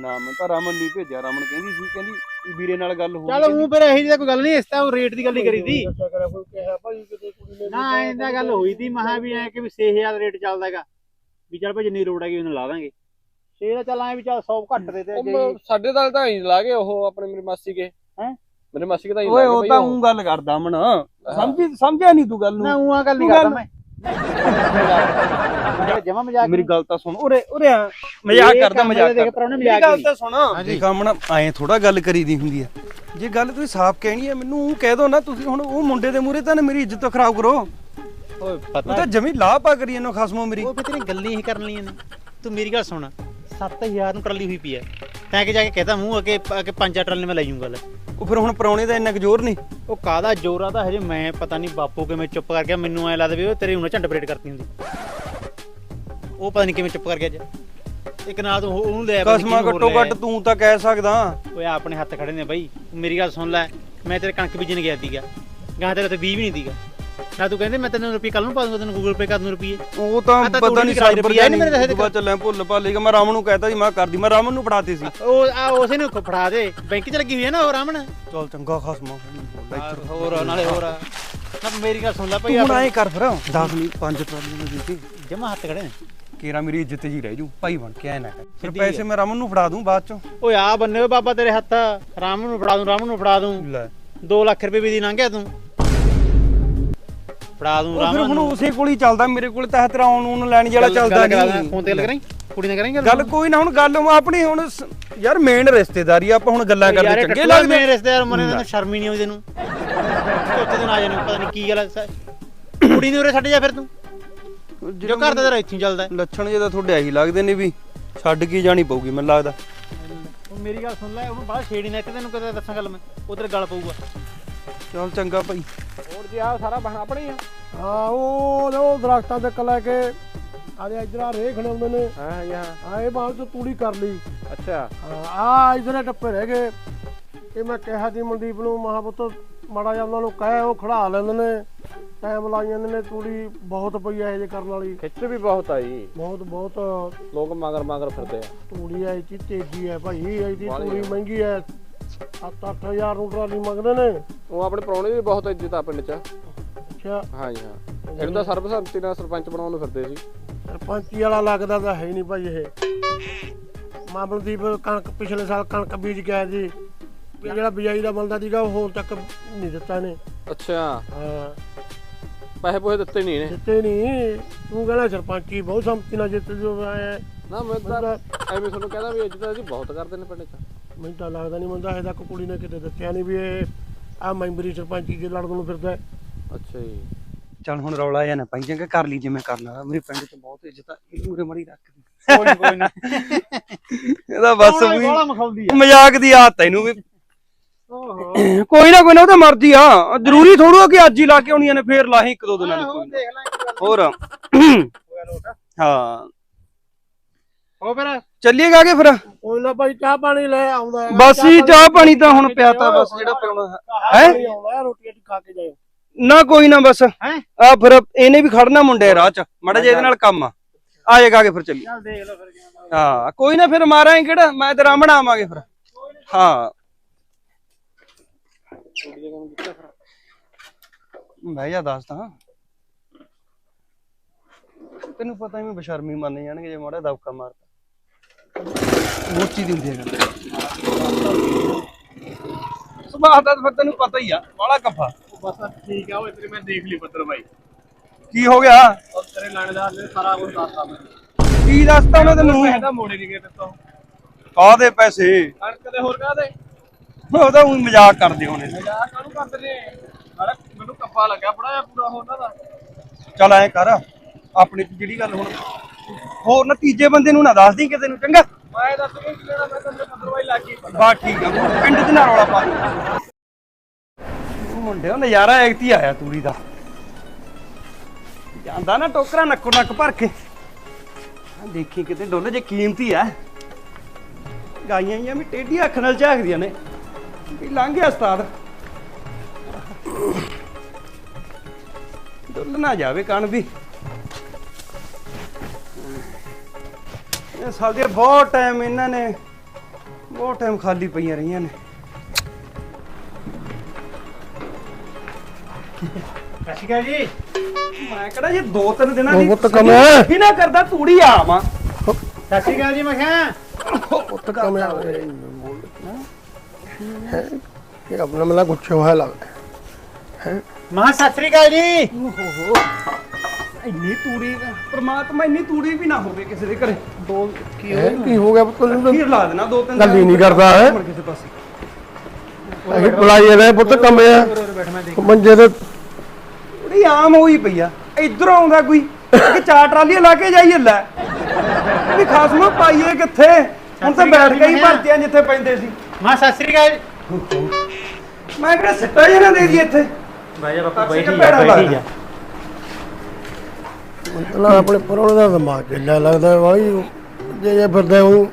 ਨਾ ਮੈਂ ਤਾਂ ਰਮਨ ਨਹੀਂ ਭੇਜਿਆ ਰਮਨ ਕਹਿੰਦੀ ਸੀ ਕਹਿੰਦੀ ਵੀ ਵੀਰੇ ਨਾਲ ਗੱਲ ਹੋ ਚੱਲ ਉਹ ਫਿਰ ਇਹੋ ਜਿਹੀ ਤਾਂ ਕੋਈ ਗੱਲ ਨਹੀਂ ਇਸ ਤਾਂ ਰੇਟ ਦੀ ਗੱਲ ਹੀ ਕਰੀ ਕਰਿਆ ਕੋਈ ਕਿਹਾ ਭਾਈ ਕਿਤੇ ਕੁੜੀ ਨੇ ਨਾ ਇਹਦਾ ਗੱਲ ਹੋਈ ਸੀ ਮਹਾ ਵੀ ਐ ਕਿ ਵੀ 6000 ਰੇਟ ਚੱਲਦਾ ਹੈਗਾ। ਵੀ ਚੱਲ ਭਾਈ ਜਿੰਨੀ ਲੋੜ ਹੈਗੀ ਉਹਨੂੰ ਲਾ ਦਾਂਗੇ। ਛੇ ਦਾ ਚੱਲ ਐ ਵੀ ਚੱਲ 100 ਘੱਟ ਦੇ ਤੇ ਉਹ ਜੇ ਸਾਡੇ ਨਾਲ ਤਾਂ ਹੀ ਲਾ ਗਏ ਉਹ ਆਪਣੇ ਮੇਰੀ ਮਾਸੀ ਕੇ। ਹੈਂ? ਮੇਰੇ ਮਾਸੀ ਕੇ ਤਾਂ ਹੀ ਓਏ ਉਹ ਤਾਂ ਉਹ। ਗੱਲ ਕਰਦਾ ਅਮਨ। ਸਮਝੀ ਸਮਝਿਆ ਨਹੀਂ ਤੂੰ ਗੱਲ ਨਾ? ਨੂੰ ਉਹ ਗੱਲ ਨਹੀਂ ਕਰਦਾ ਮੈਂ। ਜਮਾ ਮਜ਼ਾਕ ਮੇਰੀ ਗੱਲ ਤਾਂ ਸੁਣ। ਉਰੇ ਆ। ਮਜ਼ਾਕ ਕਰਦਾ ਮਜ਼ਾਕ ਮੇਰੀ ਗੱਲ। ਤਾਂ ਸੁਣ। ਦੇਖ ਅਮਨ ਐ ਥੋੜਾ ਗੱਲ ਕਰੀਦੀ ਹੁੰਦੀ ਆ। ਜੇ ਗੱਲ ਤੁਸੀਂ ਸਾਫ਼ ਕਹਿਣੀ ਹੈ ਮੈਨੂੰ ਉਹ ਕਹਿ ਦੋ ਨਾ ਤੁਸੀਂ ਹੁਣ ਉਹ ਮੁੰਡੇ ਦੇ ਮੂਹਰੇ ਤਾਂ ਨਾ ਮੇਰੀ ਇੱਜ਼ਤ ਖਰਾਬ ਕਰੋ। ਓਏ ਉਹ ਪਤਾ ਤਾਂ ਜਮੀ ਲਾਹ ਪਾ ਕਰੀ ਇਹਨੂੰ ਖਸਮੋ ਮੇਰੀ। ਉਹ ਕਿਤੇ ਗੱਲਾਂ ਹੀ ਕਰਨ ਲਈਆਂ ਨੇ। ਤੂੰ ਮੇਰੀ ਗੱਲ ਸੁਣ। 7000 ਨੂੰ ਟਰਾਲੀ ਹੋਈ ਪਈ ਐ ਤੈਂ ਕਿ ਜਾ ਕੇ ਕਹਤਾ ਮੂੰਹ ਅਕੇ ਅਕੇ ਪੰਜ ਚਾਰ ਟਰਾਲੀ ਮੈਂ ਲੈ ਜਾਊਂਗਾ ਲੈ। ਉਹ ਫਿਰ ਹੁਣ ਪਰੌਣੇ ਦਾ ਇੰਨਾ ਕੁ ਜ਼ੋਰ ਨਹੀਂ? ਉਹ ਕਾਦਾ ਜੋਰਾ ਦਾ ਹਜੇ ਮੈਂ ਪਤਾ ਨਹੀਂ ਬਾਪੂ ਕਿਵੇਂ ਚੁੱਪ ਕਰ ਗਿਆ ਮੈਨੂੰ ਐ ਲੱਗਦਾ ਵੀ ਉਹ ਤੇਰੀ ਹੁਣ ਝੰਡ ਪਰੇਡ ਕਰਤੀ ਹੁੰਦੀ। ਉਹ ਪਤਾ ਨਹੀਂ ਕਿਵੇਂ ਚੁੱਪ ਕਰ ਗਿਆ ਅੱਜ। ਇੱਕ ਨਾਲ ਤੂੰ ਉਹ- ਉਹਨੂੰ ਲੈ ਨੀ ਕਸਮਾ ਘੱਟੋ ਘੱਟ ਤੂੰ ਤਾਂ ਕਹਿ ਸਕਦਾ। ਓਏ ਆਪਣੇ ਹੱਥ ਖੜੇ ਨੇ ਬਾਈ। ਮੇਰੀ ਗੱਲ ਸੁਣ ਲੈ ਮੈਂ ਤੇਰੇ ਕਣਕ ਬੀਜਣ ਗਿਆ ਸੀਗਾ। ਗਾਂ ਤੇਰੇ ਤੇ 20 ਵੀ ਨਹੀਂ ਦੀਗਾ ਨਾ ਤੂੰ ਕਹਿੰਦੇ ਮੈਂ ਤੈਨੂੰ ਰੁਪਏ ਕੱਲ ਨੂੰ ਪਾ ਦੂੰਗਾ ਤੈਨੂੰ ਗੂਗਲ ਪੇ ਕਰ ਦੂੰ ਰੁਪਏ ਉਹ ਤਾਂ ਪਤਾ ਨਹੀਂ ਦੀ ਕਰਾਈ ਸਰਬਰ ਰੁਪਈਆ ਜਾਂ ਨੀ ਨਹੀਂ ਮੇਰੇ ਤੇ ਬਾਅਦ ਚੱਲਿਆ ਭੁੱਲ ਭਾਲੇਗਾ ਮੈਂ ਰਾਮ ਨੂੰ ਕਹਿਤਾ ਸੀ ਮੈਂ ਕਰਦੀ ਮੈਂ ਰਾਮਨ ਨੂੰ ਫੜਾਤੀ ਸੀ। ਉਹ ਆ ਉਸੇ ਨੂੰ ਫੜਾ ਦੇ ਬੈਂਕ 'ਚ ਲੱਗੀ ਹੋਈ ਹੈ ਨਾ ਉਹ ਰਾਮਣ ਚੱਲ ਚੰਗਾ ਖਸਮਾ ਹੋਰ ਨਾਲੇ ਹੋਰ ਆ। ਨਾ ਮੇਰੀ ਗੱਲ ਸੁਣ ਲੈ ਭਾਈ ਹੁਣ ਐਂ ਕਰ ਫਿਰ 10 ਨਹੀਂ 5 ਟਰਾਲੀਆਂ ਨੂੰ ਦਿੱਤੀ ਜਮਾ ਹੱਥ ਖੜੇ ਕੇਰਾ ਮੇਰੀ ਇੱਜ਼ਤ ਜੀ ਰਹਿ ਜੂ ਭਾਈ ਬਣ ਕੇ ਐ ਨਾ ਕਰ। ਫਿਰ ਪੈਸੇ ਮੈਂ ਰਮਨ ਨੂੰ ਫੜਾ ਦੂੰ ਬਾਅਦ ਚੋਂ। ਓਏ ਆ ਬੰਨੇ ਓਏ ਬਾਬਾ ਤੇਰੇ ਹੱਥ ਰਾਮ ਨੂੰ ਫੜਾ ਦੂੰ ਰਾਮ ਨੂੰ ਫੜਾ ਦੂੰ। ਲੈ। 2 ਲੱਖ ਰੁਪਏ ਵੀ ਦੀ ਲੰਘਿਆ ਤੂੰ। ਫੜਾ ਦੂੰ ਰਾਮ ਫਿਰ ਹੁਣ ਨੂੰ। ਉਸੇ ਕੋਲ ਹੀ ਚੱਲਦਾ ਮੇਰੇ ਕੋਲ ਤਾਂ ਤੇਰਾ ਆਉਣ ਨੂੰ ਲੈਣ ਜਿਹੜਾ ਚੱਲਦਾ ਨਹੀਂ। ਫੋਨ ਤੇ ਗੱਲ ਕਰਾਈ? ਕੁੜੀ ਨਾਲ ਕਰਾਈ ਗੱਲ? ਕੋਈ ਨਾ ਹੁਣ ਗੱਲ ਆਪਣੀ ਹੁਣ ਯਾਰ ਮੇਨ ਰਿਸ਼ਤੇਦਾਰੀ ਆਪਾਂ ਹੁਣ ਗੱਲਾਂ ਕਰਦੇ ਚੰਗੇ ਲੱਗਦੇ ਮੇਰੇ ਰਿਸ਼ਤੇਦਾਰ ਮਰੇ ਤੈਨੂੰ ਸ਼ਰਮ ਹੀ ਨਹੀਂ ਆਉਂਦੀ ਤੈਨੂੰ। ਚੌਥੇ ਦਿਨ ਆ ਜਾਣੇ ਪਤਾ ਨਹੀਂ ਕੀ ਗੱਲ ਹੈ ਸ- ਕੁੜੀ ਨੂੰ ਉਰੇ ਛੱਡ ਜਾ ਫਿਰ ਤੂੰ। ਜੋ ਘਰ ਦਾ ਤੇਰਾ ਇੱਥੇ ਚੱਲਦਾ। ਹੈ। ਲੱਛਣ ਜਿਹਦਾ ਤੁਹਾਡੇ ਆਹੀ ਲੱਗਦੇ ਨੇ ਵੀ ਛੱਡ ਕੇ ਜਾਣੀ ਪਊਗੀ ਮੈਨੂੰ ਲੱਗਦਾ। ਹੁਣ ਮੇਰੀ ਗੱਲ ਸੁਣ ਲੈ ਉਹਨੂੰ ਬੜਾ ਛੇੜੀ ਨਾ ਇੱਕ ਤੈਨੂੰ ਕਦੇ ਦੱਸਾਂ ਗੱਲ ਮੈਂ ਉਧਰ ਗੱਲ ਪਊਗਾ। ਚੱਲ ਚੰਗਾ ਭਾਈ। ਹੋਰ ਜੀ ਆ ਸਾਰਾ ਬਣਾ ਆਪਣੇ ਹੀ ਆ। ਹਾਂ ਉਹ ਉਹ ਦਰਖਤਾਂ ਦੇ ਲੈ ਕੇ ਆਦੇ ਇਧਰ ਆ ਰੇਖ ਖਣਾਉਂਦੇ ਨੇ। ਹਾਂ ਯਾ ਆ ਇਹ ਬਾਅਦ ਚ ਤੂੜੀ ਕਰ ਲਈ। ਅੱਛਾ। ਆ ਇਧਰੇ ਟੱਪੇ ਰਹਿ ਗਏ। ਇਹ ਮੈਂ ਕਿਹਾ ਦੀ ਮਨਦੀਪ ਨੂੰ ਮਹਾ ਪੁੱਤ ਮਾੜਾ ਜਿਹਾ ਉਹਨਾਂ ਨੂੰ ਕਹੇ ਉਹ ਖੜਾ ਲੈਂਦੇ ਨੇ। ਟਾਈਮ ਲਾਈ ਜਾਂਦੇ ਨੇ ਤੂੜੀ ਬਹੁਤ ਪਈ ਐ ਜੇ ਕਰਨ ਵਾਲੀ। ਖਿੱਚ ਵੀ ਬਹੁਤ ਆਈ ਬਹੁਤ ਬਹੁਤ। ਲੋਕ ਮਗਰ ਮਗਰ ਫਿਰਦੇ ਆ। ਤੂੜੀ ਐ ਜੀ ਤੇਜ਼ੀ ਐ ਭਾਈ ਇਹਦੀ ਤੂੜੀ। ਮਹਿੰਗੀ ਐ 7-8000 ਨੂੰ ਟਰਾਲੀ ਮੰਗਦੇ ਨੇ। ਉਹ ਆਪਣੇ ਪ੍ਰਾਹੁਣੇ ਦੀ ਬਹੁਤ ਇੱਜ਼ਤ ਆ ਪਿੰਡ 'ਚ। ਅੱਛਾ। ਹਾਂ ਜੀ ਹਾਂ। ਇਹਨੂੰ ਤਾਂ ਸਰਬਸੰਮਤੀ ਨਾਲ ਸਰਪੰਚ ਬਣਾਉਣ ਨੂੰ ਫਿਰਦੇ ਸੀ। ਸਰਪੰਚੀ ਵਾਲਾ ਲੱਗਦਾ ਤਾਂ ਹੈ ਨਹੀਂ ਭਾਈ ਇਹ। ਮਾਮਲਦੀਪ ਕਣਕ ਪਿਛਲੇ ਸਾਲ ਕਣਕ ਬੀਜ ਗਿਆ ਜੀ ਜਿਹੜਾ ਬਿਜਾਈ ਦਾ ਬੰਦਾ ਸੀਗਾ ਉਹ ਹੋਰ ਤੱਕ ਨਹੀਂ ਦਿੱਤਾ ਨੇ ਅੱਛਾ। ਹਾਂ। ਪੈਸੇ ਪੋਹੇ ਦਿੱਤੇ ਨਹੀਂ ਇਹਨੇ? ਦਿੱਤੇ ਨਹੀਂ। ਤੂੰ ਕਹਿੰਦਾ ਸਰਪੰਚੀ ਬਹੁਤ ਸੰਮਤੀ ਨਾਲ ਜਿੱਤ ਜੋ ਆਇਆ। ਨਾ ਮੈਂ ਤਾਂ ਐਵੇਂ ਤੁਹਾਨੂੰ ਕਹਿੰਦਾ ਵੀ ਇੱਜ਼ਤ ਅਸੀਂ ਬਹੁਤ ਕਰਦੇ ਨੇ ਪਿੰਡ 'ਚ। ਮੈਨੂੰ ਤਾਂ ਲੱਗਦਾ ਨਹੀਂ ਮੰਦਾ ਇਹਦਾ ਕੁੜੀ ਨੇ ਕਿਤੇ ਦੱਸਿਆ ਨਹੀਂ ਵੀ ਇਹ ਆ ਮੈਂਬਰੀ ਸਰਪੰਚੀ ਦੇ ਲੜਨ ਨੂੰ ਫਿਰਦਾ ਹੈ। ਅੱਛਾ ਜੀ। ਚੱਲ ਹੁਣ ਰੌਲਾ ਜਾਂ ਨਾ ਪਾਈ ਚੰਗਾ ਕਰ ਲਈ ਜਿਵੇਂ ਕਰਨਾ। ਮੇਰੇ ਪਿੰਡ 'ਚ ਬਹੁਤ ਇੱਜ਼ਤ ਆ ਇਹ ਮੂਰੇ ਮੜੀ ਰੱਖ ਦੀ। ਕੋਈ ਨਾ ਕੋਈ ਨਾ। ਇਹਦਾ ਬਸ ਵੀ ਮਖੌਲਦੀ ਆ। ਮਜ਼ਾਕ ਦੀ ਆਦਤ ਹੈ ਇਹਨੂੰ ਵੀ। ਕੋਈ ਨਾ ਕੋਈ ਨਾ ਉਹ ਤਾਂ ਮਰਜ਼ੀ ਆ। ਜ਼ਰੂਰੀ ਥੋੜੂ ਕਿ ਅੱਜ ਹੀ ਲਾ ਕੇ ਆਉਣੀਆਂ ਨੇ ਫੇਰ ਲਾਹੀ ਇੱਕ ਦੋ ਦਿਨਾਂ ਨੂੰ ਕੋਈ ਨਾ। ਦੇਖ ਲੈ ਇੱਕ ਗੱਲ ਹੋਰ ਹਾਂ। ਹੋ ਫਿਰ ਚੱਲੀਏਗਾ ਕਿ ਫਿਰ? ਕੋਈ ਨਾ ਭਾਈ ਚਾਹ ਪਾਣੀ ਲੈ ਆਉਂਦਾ ਬਸ ਹੀ ਚਾਹ ਪਾਣੀ ਤਾਂ ਹੁਣ ਪਿਆਤਾ ਬਸ ਜਿਹੜਾ ਪਿਆਉਣਾ ਹੈ। ਹੈ? ਆਉਂਦਾ ਰੋਟੀ ਰੋਟੀ ਖਾ ਕੇ ਜਾਓ ਨਾ ਕੋਈ ਨਾ ਬਸ। ਹੈਂ? ਆ ਫਿਰ ਇਹਨੇ ਵੀ ਖੜਨਾ ਮੁੰਡੇ ਰਾਹ ਚ ਮਾੜਾ ਜਿਹਾ ਇਹਦੇ ਨਾਲ ਕੰਮ ਆ। ਆ ਜਾਏਗਾ ਕਿ ਫਿਰ ਚੱਲੀ ਚੱਲ ਦੇਖ ਲਓ ਫਿਰ ਕਿਵੇਂ ਹਾਂ ਕੋਈ ਨਾ ਫਿਰ ਮਾਰਾਂਗੇ ਕਿਹੜਾ? ਮੈਂ ਤੇ ਰਾਮਣ ਆਵਾਂਗੇ ਫਿਰ। ਹਾਂ। ਬਹਿ ਜਾ ਦੱਸ ਤਾਂ। ਤੈਨੂੰ ਪਤਾ ਹੀ ਮੈਂ ਬਸ਼ਰਮੀ ਮੰਨ ਜਾਣਗੇ ਜੇ ਮਾੜਾ ਦਬਕਾ ਮਾਰਦਾ ਮੋਚੀ ਦੀ ਹੁੰਦੀ ਹੈ ਗੱਲ ਸੁਭਾਅ ਦਾ ਤਾਂ ਫਿਰ ਤੈਨੂੰ ਪਤਾ ਹੀ ਆ ਬਾਲਾ ਕਫਾ। ਬਸ ਠੀਕ ਆ ਓਏ ਤੇਰੇ ਮੈਂ ਦੇਖ ਲਈ ਪੱਤਰ ਬਾਈ। ਕੀ ਹੋ ਗਿਆ? ਔਰ ਤੇਰੇ ਲਾਣੇਦਾਰ ਨੇ ਸਾਰਾ ਕੁਝ ਦੱਸਤਾ ਮੈਨੂੰ ਕੀ ਦੱਸਤਾ ਉਹਨੇ ਤੈਨੂੰ? ਤਾਂ ਮੋੜੇ ਨਹੀਂ ਗਏ ਤੇਤੋਂ ਕਾਹਦੇ ਪੈਸੇ? ਕਣਕ ਦੇ ਹੋਰ ਕਾਹਦੇ? ਉਹਦਾ ਉਹੀ ਮਜ਼ਾਕ ਕਰਦੇ ਹੋਣੇ। ਮਜ਼ਾਕ ਕਾਹਨੂੰ ਕਰਦੇ ਨੇ? ਅਰੇ ਮੈਨੂੰ ਕੱਪਾ ਲੱਗਿਆ ਬੜਾ ਜਿਹਾ ਪੂਰਾ ਉਹਨਾਂ ਦਾ। ਚੱਲ ਐ ਕਰ ਆਪਣੀ ਜਿਹੜੀ ਗੱਲ ਹੁਣ ਹੋਰ ਨਾ ਤੀਜੇ ਬੰਦੇ ਨੂੰ ਨਾ ਦੱਸ ਦੀ ਕਿਸੇ ਨੂੰ ਚੰਗਾ? ਮੈਂ ਦੱਸ ਕੇ ਕੀ ਲੈਣਾ ਮੈਂ ਤੈਨੂੰ ਪੱਤਰ ਬਾਈ ਬਾ ਠੀਕ ਆ ਪਿੰਡ 'ਚ ਨਾ ਰੌਲਾ ਪਾ ਉਹ ਮੁੰਡਿਓ ਨਜ਼ਾਰਾ ਐਕਤੀ ਆਇਆ ਤੂੜੀ ਦਾ। ਜਾਂਦਾ ਨਾ ਟੋਕਰਾ ਨੱਕੋ ਨੱਕ ਭਰ ਕੇ। ਆਹ ਦੇਖੀ ਕਿਤੇ ਡੋਲੇ ਜੇ ਕੀਮਤੀ ਆ। ਗਾਈਆਂ ਜਾਂ ਵੀ ਟੇਢੀ ਅੱਖ ਨਾਲ ਝਾਕਦੀਆਂ ਨੇ। ਵੀ ਲੰਘ ਗਿਆ ਉਸਤਾਦ। ਡੁੱਲ ਨਾ ਜਾਵੇ ਕਣ ਵੀ ਇਹ ਸਾਲ ਦੇ ਬਹੁਤ ਟਾਈਮ ਇਹਨਾਂ ਨੇ ਬਹੁਤ ਟਾਈਮ ਖਾਲੀ ਪਈਆਂ ਰਹੀਆਂ ਨੇ। ਸਸਿਕਾ ਜੀ। ਮੈਂ ਕਿਹੜਾ ਜੇ ਦੋ ਤਿੰਨ ਦਿਨਾਂ ਦੀ ਪੁੱਤ ਕਮਾ। ਹੀ। ਨਾ ਕਰਦਾ ਤੂੜੀ ਆਵਾਂ ਸਸਿਕਾ ਜੀ ਮੈਂ ਕਿਹਾ। ਪੁੱਤ ਕਮਿਆ ਹੈ। ਇਹ ਆਪਣਾ ਮਲਾ ਗੁੱਛੇ ਹੋਇਆ ਲੱਗਦਾ। ਮਹਾ ਸਸਿਕਾ ਜੀ। ਇੰਨੀ ਤੂੜੀ ਪ੍ਰਮਾਤਮਾ ਇੰਨੀ ਤੂੜੀ ਵੀ ਨਾ ਹੋਵੇ ਕਿਸੇ ਦੇ ਘਰੇ। ਦੋ ਹੈ? ਕੀ ਹੋ ਗਿਆ ਪੁੱਤ ਨੂੰ ਫਿਰ ਲਾ ਦੇਣਾ ਦੋ ਤਿੰਨ ਗੱਲ ਹੀ ਨਹੀਂ ਕਰਦਾ ਹੈ। ਕਿਸੇ ਪਾਸੇ। ਅਸੀਂ ਬੁਲਾਈ ਪੁੱਤ ਕਮਿਆ ਮੰਜੇ ਤੇ ਤੂੜੀ ਆਮ ਹੋਈ ਪਈ ਆ। ਇਧਰੋਂ ਆਉਂਦਾ ਕੋਈ ਕਿ ਚਾਰ ਟਰਾਲੀਆਂ ਲਾ ਕੇ ਜਾਈਏ ਲੈ ਵੀ ਖਾਸਮਾ ਪਾਈਏ ਕਿੱਥੇ? ਹੁਣ ਤਾਂ ਬੈਠ ਕੇ ਹੀ ਭਰਤੀਆਂ ਜਿੱਥੇ ਪੈਂਦੇ ਸੀ। ਮਹਾ ਸਸਿਕਾ ਜੀ ਮੈਂ ਕਿਹੜਾ ਸਿੱਟਾ ਜਣਾ ਦੇ ਦੀ ਇੱਥੇ? ਬਾਈ ਜਾ ਬਾਪੂ, ਬੈਠੀ ਜਾ ਬੈਠੀ ਜਾ ਨਾ ਆਪਣੇ ਪਰੋਣੇ ਦਾ ਦਿਮਾਗ ਕਿੱਲਾ ਲੱਗਦਾ ਵਾਈ ਜੇ ਜੇ ਫਿਰਦਾ ਉਹ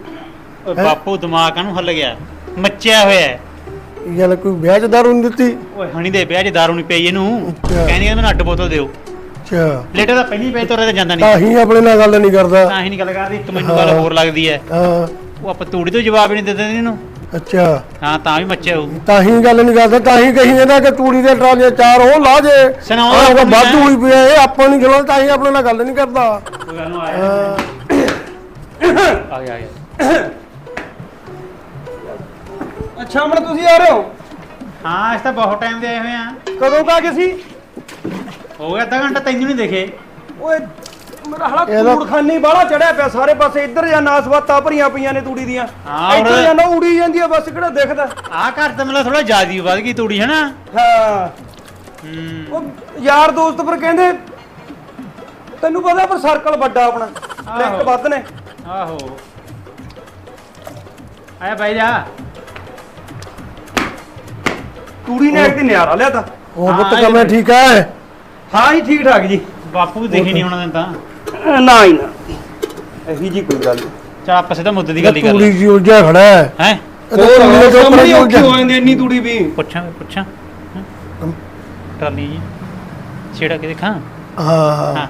ਓਏ ਬਾਪੂ ਦਿਮਾਗ ਨੂੰ ਹੱਲ ਗਿਆ? ਮੱਚਿਆ ਹੋਇਆ ਹੈ। ਗੱਲ ਕੋਈ ਵਿਆਹ ਚ ਦਾਰੂ ਨਹੀਂ ਦਿੱਤੀ? ਓਏ ਹਣੀ ਦੇ ਵਿਆਹ 'ਚ ਦਾਰੂ ਨਹੀਂ ਪਈ ਇਹਨੂੰ। ਅੱਛਾ। ਕਹਿੰਦੀ ਇਹਨੂੰ ਅੱਡ ਬੋਤਲ ਦਿਓ। ਅੱਛਾ। ਲੇਟਰ ਤਾਂ ਪਹਿਲੀ ਤੋਰੇ ਤੇ ਜਾਂਦਾ ਤਾਂ ਨਹੀਂ। ਹੀ ਆਪਣੇ ਨਾਲ ਗੱਲ ਨਹੀਂ ਕਰਦਾ। ਤਾਂ ਹੀ ਨਹੀਂ ਗੱਲ ਕਰਦੀ। ਇੱਕ ਮੈਨੂੰ ਗੱਲ ਹੋਰ ਲੱਗਦੀ ਹੈ। ਹਾਂ। ਉਹ ਆਪਾਂ ਤੂੜੀ ਤੋਂ ਜਵਾਬ ਹੀ ਨਹੀਂ ਦਿੰਦੇ ਇਹਨੂੰ। ਅੱਛਾ। ਹਾਂ ਤਾਂ ਵੀ ਮੱਚਿਆ ਹੋਊ। ਤਾਂ ਹੀ ਗੱਲ ਨਹੀਂ ਕਰਦਾ ਤਾਂ ਹੀ ਕਹੀ ਜਾਂਦਾ ਕਿ ਤੂੜੀ ਦੇ ਟਰਾਲੇ ਚਾਰ ਉਹ ਲਾ ਜੇ। ਸੁਣਾਓ ਆਹ ਆਪਣੀ ਵਾਧੂ ਹੋਈ ਪਿਆ ਇਹ ਆਪਾਂ ਨੂੰ ਚਲੋ ਤਾਂ ਹੀ ਆਪਣੇ ਨਾਲ ਗੱਲ ਨਹੀਂ ਕਰਦਾ। ਕੋਈ ਗੱਲ ਨੂੰ ਆਇਆ ਹਾਂ। ਆ ਗਿਆ ਆ ਗਿਆ ਅੱਛਾ ਹੁਣ ਤੁਸੀਂ ਆ ਰਹੇ ਹੋ? ਹਾਂ ਇਸ ਤਾਂ ਬਹੁਤ ਟਾਈਮ ਦੇ ਆਏ ਹੋਏ ਆ ਕਦੋਂ ਕਾ ਸੀ? ਹੋ ਗਿਆ ਅੱਧਾ ਘੰਟਾ ਤੈਨੂੰ ਨਹੀਂ ਦੇਖੇ। ਓਏ ਮੇਰਾ ਹਲਾ ਚੜਿਆ ਪਿਆ ਸਾਰੇ ਪਾਸੇ। ਇੱਧਰ ਜਾਂ ਨਾਸਵਾਤਾਂ ਭਰੀਆਂ ਪਈਆਂ ਨੇ ਤੂੜੀ ਦੀਆਂ। ਹਾਂ, ਇੱਧਰ ਹੁਣ- ਜਾਂ ਨਾ ਉੜੀ ਜਾਂਦੀ ਆ ਬਸ ਕਿਹੜਾ ਦਿਖਦਾ? ਆਹ ਘਰ ਤਾਂ ਮਤਲਬ ਥੋੜਾ ਜ਼ਿਆਦੀ ਵੱਧ ਗਈ ਤੂੜੀ ਹੈ ਨਾ ਹਾਂ। ਹੂੰ। ਉਹ ਯਾਰ ਦੋਸਤ ਪਰ ਕਹਿੰਦੇ ਤੈਨੂੰ ਪਤਾ ਪਰ ਸਰਕਲ ਵੱਡਾ ਆਪਣਾ ਲਿੰਕ। ਵੱਧ ਨੇ। ਆਹੋ। ਆਇਆ ਬਾਈ ਜਾ। ਤੂੜੀ ਨੇ ਇੱਕ ਦਿਨ ਨਿਆਰਾ ਲਿਆ ਤਾਂ ਉਹ ਹਾਂ, ਪੁੱਤ ਇਹ ਕਮੇ ਤਾਂ- ਠੀਕ ਹੈ ਹਾਂ ਜੀ ਠੀਕ ਠਾਕ ਜੀ। ਬਾਪੂ ਦੇਖੀ ਨਹੀਂ ਹੋਣਾ ਦਿਨ ਤਾਂ। ਨਾ ਹੀ ਨਾ। ਇਹੀ ਜੀ ਕੋਈ ਗੱਲ। ਨਹੀਂ ਚਲ ਆਪਾਂ ਸਿੱਧਾ ਮੁੱਦੇ ਦੀ ਗੱਲ ਹੀ ਕਰ ਤੂੜੀ ਜੀ ਉਲਝਿਆ ਖੜਾ ਹੈ। ਹੈ? ਇਹ ਤਾਂ ਤੂੜੀ ਦੇ ਉੱਪਰ ਸਾਹਮਣੇ ਹੀ ਔਖੀ ਉਲਝਿਆ ਹੋ ਜਾਂਦੀ ਇੰਨੀ ਤੂੜੀ ਵੀ। ਪੁੱਛਾਂ ਪੁੱਛਾਂ। ਹੈਂ? ਟਰਾਲੀ ਜੀ। ਛੇੜਾ ਕੇ ਦੇਖਾਂ? ਹਾਂ। ਹਾਂ।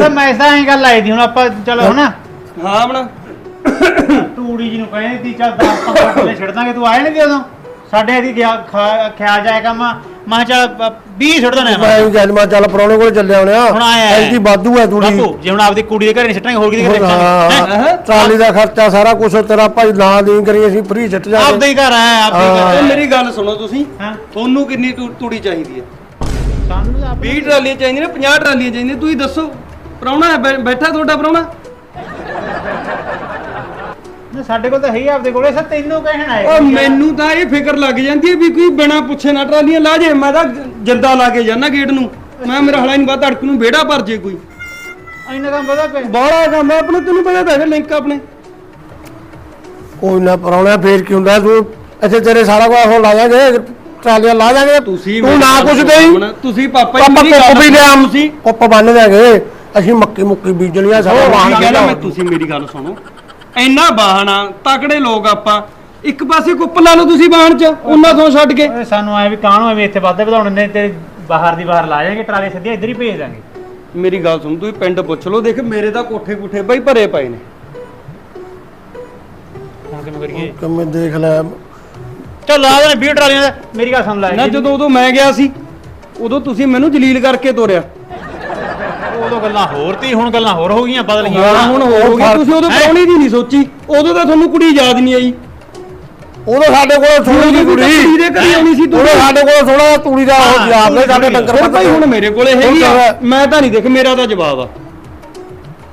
ਤਾਂ ਮੈਂ ਤਾਂ ਐਂ ਗੱਲ ਆਈ ਦੀ ਹੁਣ ਆਪਾਂ ਚਲੋ ਹੁਣ ਹਾਂ ਆਪਣਾ। ਤੂੜੀ ਜੀ ਨੂੰ ਕਹਿੰਦੇ ਤੀ ਚੱਲ 10 15 ਕਿੱਲੇ ਛੱਡ ਦਾਂਗੇ ਤੂੰ ਆਇਆ ਨਹੀਂ ਤੇ ਉਦੋਂ। ਸਾਡੇ ਦੀ ਗਿਆ ਖਾ- ਖਿਆਲ ਜਾਏ ਕੰਮ ਮੈਂ ਚੱਲ 20 ਛੱਡ ਦਨੇ ਮੈਂ। ਵੀ ਜਦ ਮੈਂ ਚੱਲ ਪਰੌਣੇ ਕੋਲ ਚੱਲਿਆ ਹੋਣਿਆ ਹੁਣ ਆਇਆ ਹੈ। ਐਂਦੀ ਵਾਧੂ ਹੈ ਤੂੜੀ। ਬਾਪੂ ਜੇ ਹੁਣ ਆਪਦੀ ਕੁੜੀ ਦੇ ਘਰੇ ਨਹੀਂ ਛੱਟਾਂਗੇ ਹੋਰ ਕਿਹਦੇ ਘਰੇ ਛੱਟਾਂਗੇ ਹਾਂ ਟਰਾਲੀ ਦਾ ਖਰਚਾ ਸਾਰਾ ਕੁਝ ਤੇਰਾ ਭਾਈ ਨਾ ਨਹੀਂ ਕਰੀ ਅਸੀਂ ਫ੍ਰੀ ਛੱਟ ਆਪਦਾ ਜਾਗੇ ਹੀ ਘਰ ਹੈ ਆਪਦਾ ਹੀ ਉਹ ਘਰ ਹੈ। ਮੇਰੀ ਗੱਲ ਸੁਣੋ ਤੁਸੀਂ। ਹਾਂ। ਤੁਹਾਨੂੰ ਕਿੰਨੀ ਤੂ- ਤੂੜੀ ਚਾਹੀਦੀ ਹੈ? ਸਾਨੂੰ ਤਾਂ 20 ਟਰਾਲੀਆਂ ਚਾਹੀਦੀਆਂ ਨੇ 50 ਟਰਾਲੀਆਂ ਚਾਹੀਦੀਆਂ ਤੁਸੀਂ ਦੱਸੋ ਪ੍ਰਾਹੁਣਾ ਹੈ, ਬੈ- ਬੈਠਾ ਤੁਹਾਡਾ ਪ੍ਰਾਹੁਣਾ ਨਾ ਸਾਡੇ ਕੋਲ ਤਾਂ ਹੈ ਹੀ ਆਪਦੇ ਕੋਲੇ ਸਰ ਤੈਨੂੰ ਕਹਿਣ ਆਏ ਉਹ ਮੈਨੂੰ ਤਾਂ ਇਹ ਫਿਕਰ ਲੱਗ ਜਾਂਦੀ ਹੈ ਵੀ ਕੋਈ ਬਿਨਾ ਪੁੱਛੇ ਨਾ ਟਰਾਲੀਆਂ ਲਾ ਜੇ ਮੈਂ ਤਾਂ ਜਿੰਦਾ ਲਾ ਕੇ ਜਾਣਾ ਗੇਟ ਨੂੰ। ਮੈਂ ਮੇਰਾ ਹਲਾ ਨਹੀਂ ਬਾਤ ਅੜਕ ਨੂੰ ਵਿਹੜਾ ਭਰ ਜੇ ਕੋਈ। ਇੰਨਾ ਕੰਮ ਪਤਾ ਪਏ ਬਾਹਲਾ ਕੰਮ ਹੈ ਆਪਣੇ ਤੈਨੂੰ ਪਤਾ ਤਾਂ ਹੈਗਾ ਲਿੰਕ ਆਪਣੇ। ਕੋਈ ਨਾ ਪਰੌਣਾ ਫੇਰ ਕੀ ਹੁੰਦਾ? ਤੂੰ ਇੱਥੇ ਤੇਰੇ ਸਾਰਾ ਕੁਝ ਹੁਣ ਲਾ ਜਾਗੇ ਟਰਾਲੀਆਂ ਲਾ ਜਾਗੇ। ਤੁਸੀਂ ਤੂੰ ਨਾ ਗੱਲ ਦੇਈ। ਤੁਸੀਂ ਪਾਪਾ ਜੀ ਪਾਪਾ ਮੇਰੀ ਕੁੱਪ ਵੀ ਲਿਆ। ਤੁਸੀਂ ਕੁੱਪ ਬੰਨ ਦੇਗੇ ਅਸੀਂ ਮੱਕੀ ਮੁੱਕੀ ਬੀਜਣੀਆਂ ਸਾਰਾ ਉਹ ਵਾਹਣ ਠੀਕ ਹੈ ਨਾ ਮੈਂ ਤੁਸੀਂ ਮੇਰੀ ਗੱਲ ਸੁਣੋ। ਇੰਨਾ ਬਾਹਣਾ ਤਕੜੇ ਲੋਕ ਆਪਾਂ। ਇੱਕ ਪਾਸੇ ਕੁੱਪ ਲਾ ਲਓ ਤੁਸੀਂ ਬਾਹਣ ਚ ਉਹਨਾਂ ਤੋਂ ਛੱਡ ਕੇ। ਓਏ ਸਾਨੂੰ ਐ ਵੀ ਕਾਹਨੂੰ ਐਵੇਂ ਇੱਥੇ ਵਾਧੇ ਵਧਾਉਣ ਨੇ ਤੇ ਬਾਹਰ ਦੀ ਬਾਹਰ ਲਾ ਜਾਾਂਗੇ ਟਰਾਲੇ ਸਿੱਧੀਆਂ ਇੱਧਰ ਹੀ ਭੇਜ ਦਾਂਗੇ। ਮੇਰੀ ਗੱਲ ਸੁਣ ਤੁਸੀਂ ਪਿੰਡ ਪੁੱਛ ਲਓ ਦੇਖ ਮੇਰੇ ਤਾਂ ਕੋਠੇ ਕੁੱਠੇ ਬਾਈ ਭਰੇ ਪਏ ਨੇ। ਹੁਣ ਕਿਵੇਂ ਕਰੀਏ? ਕਿਵੇਂ ਦੇਖ ਲੈ। ਚੱਲ ਲਾ ਦੇ 20 ਟਰਾਲੀਆਂ ਦਾ। ਮੇਰੀ ਗੱਲ ਸੁਣ ਲੈ। ਨਾ ਜਦੋਂ ਉਦੋਂ ਮੈਂ ਗਿਆ ਸੀ ਉਦੋਂ ਤੁਸੀਂ ਮੈਨੂੰ ਜਲੀਲ ਕਰਕੇ ਤੋਰਿਆ। ਉਦੋਂ ਗੱਲਾਂ ਹੋਰ ਤੀ ਹੁਣ ਗੱਲਾਂ ਹੋਰ ਹੋ ਗਈਆਂ ਬਦਲ ਹਾਂ ਗਈਆਂ ਹੁਣ ਹੋ ਗਿਆ ਤੁਸੀਂ ਉਦੋਂ ਪ੍ਰਾਹੁਣੀ ਦੀ ਨਹੀਂ ਸੋਚੀ। ਉਦੋਂ ਤਾਂ ਤੁਹਾਨੂੰ ਕੁੜੀ ਯਾਦ ਨਹੀਂ ਆਈ। ਉਦੋਂ ਸਾਡੇ ਕੋਲ ਥੋੜੀ ਜਿਹੀ ਕੁੜੀ। ਕੁੜੀ ਦੇ ਘਰੇ ਆਉਣੀ ਸੀ ਤੂੰ ਉਦੋਂ ਸਾਡੇ ਕੋਲ ਥੋੜਾ ਤੂੜੀ ਦਾ ਉਹ ਜਵਾਬ ਨਹੀਂ ਸਾਡੇ ਡੰਗਰ ਭਾਈ ਹੁਣ ਮੇਰੇ ਕੋਲੇ ਹੈਗੀ ਆ। ਮੈਂ ਤਾਂ ਨਹੀਂ ਦੇਖ ਮੇਰਾ ਤਾਂ ਜਵਾਬ ਆ।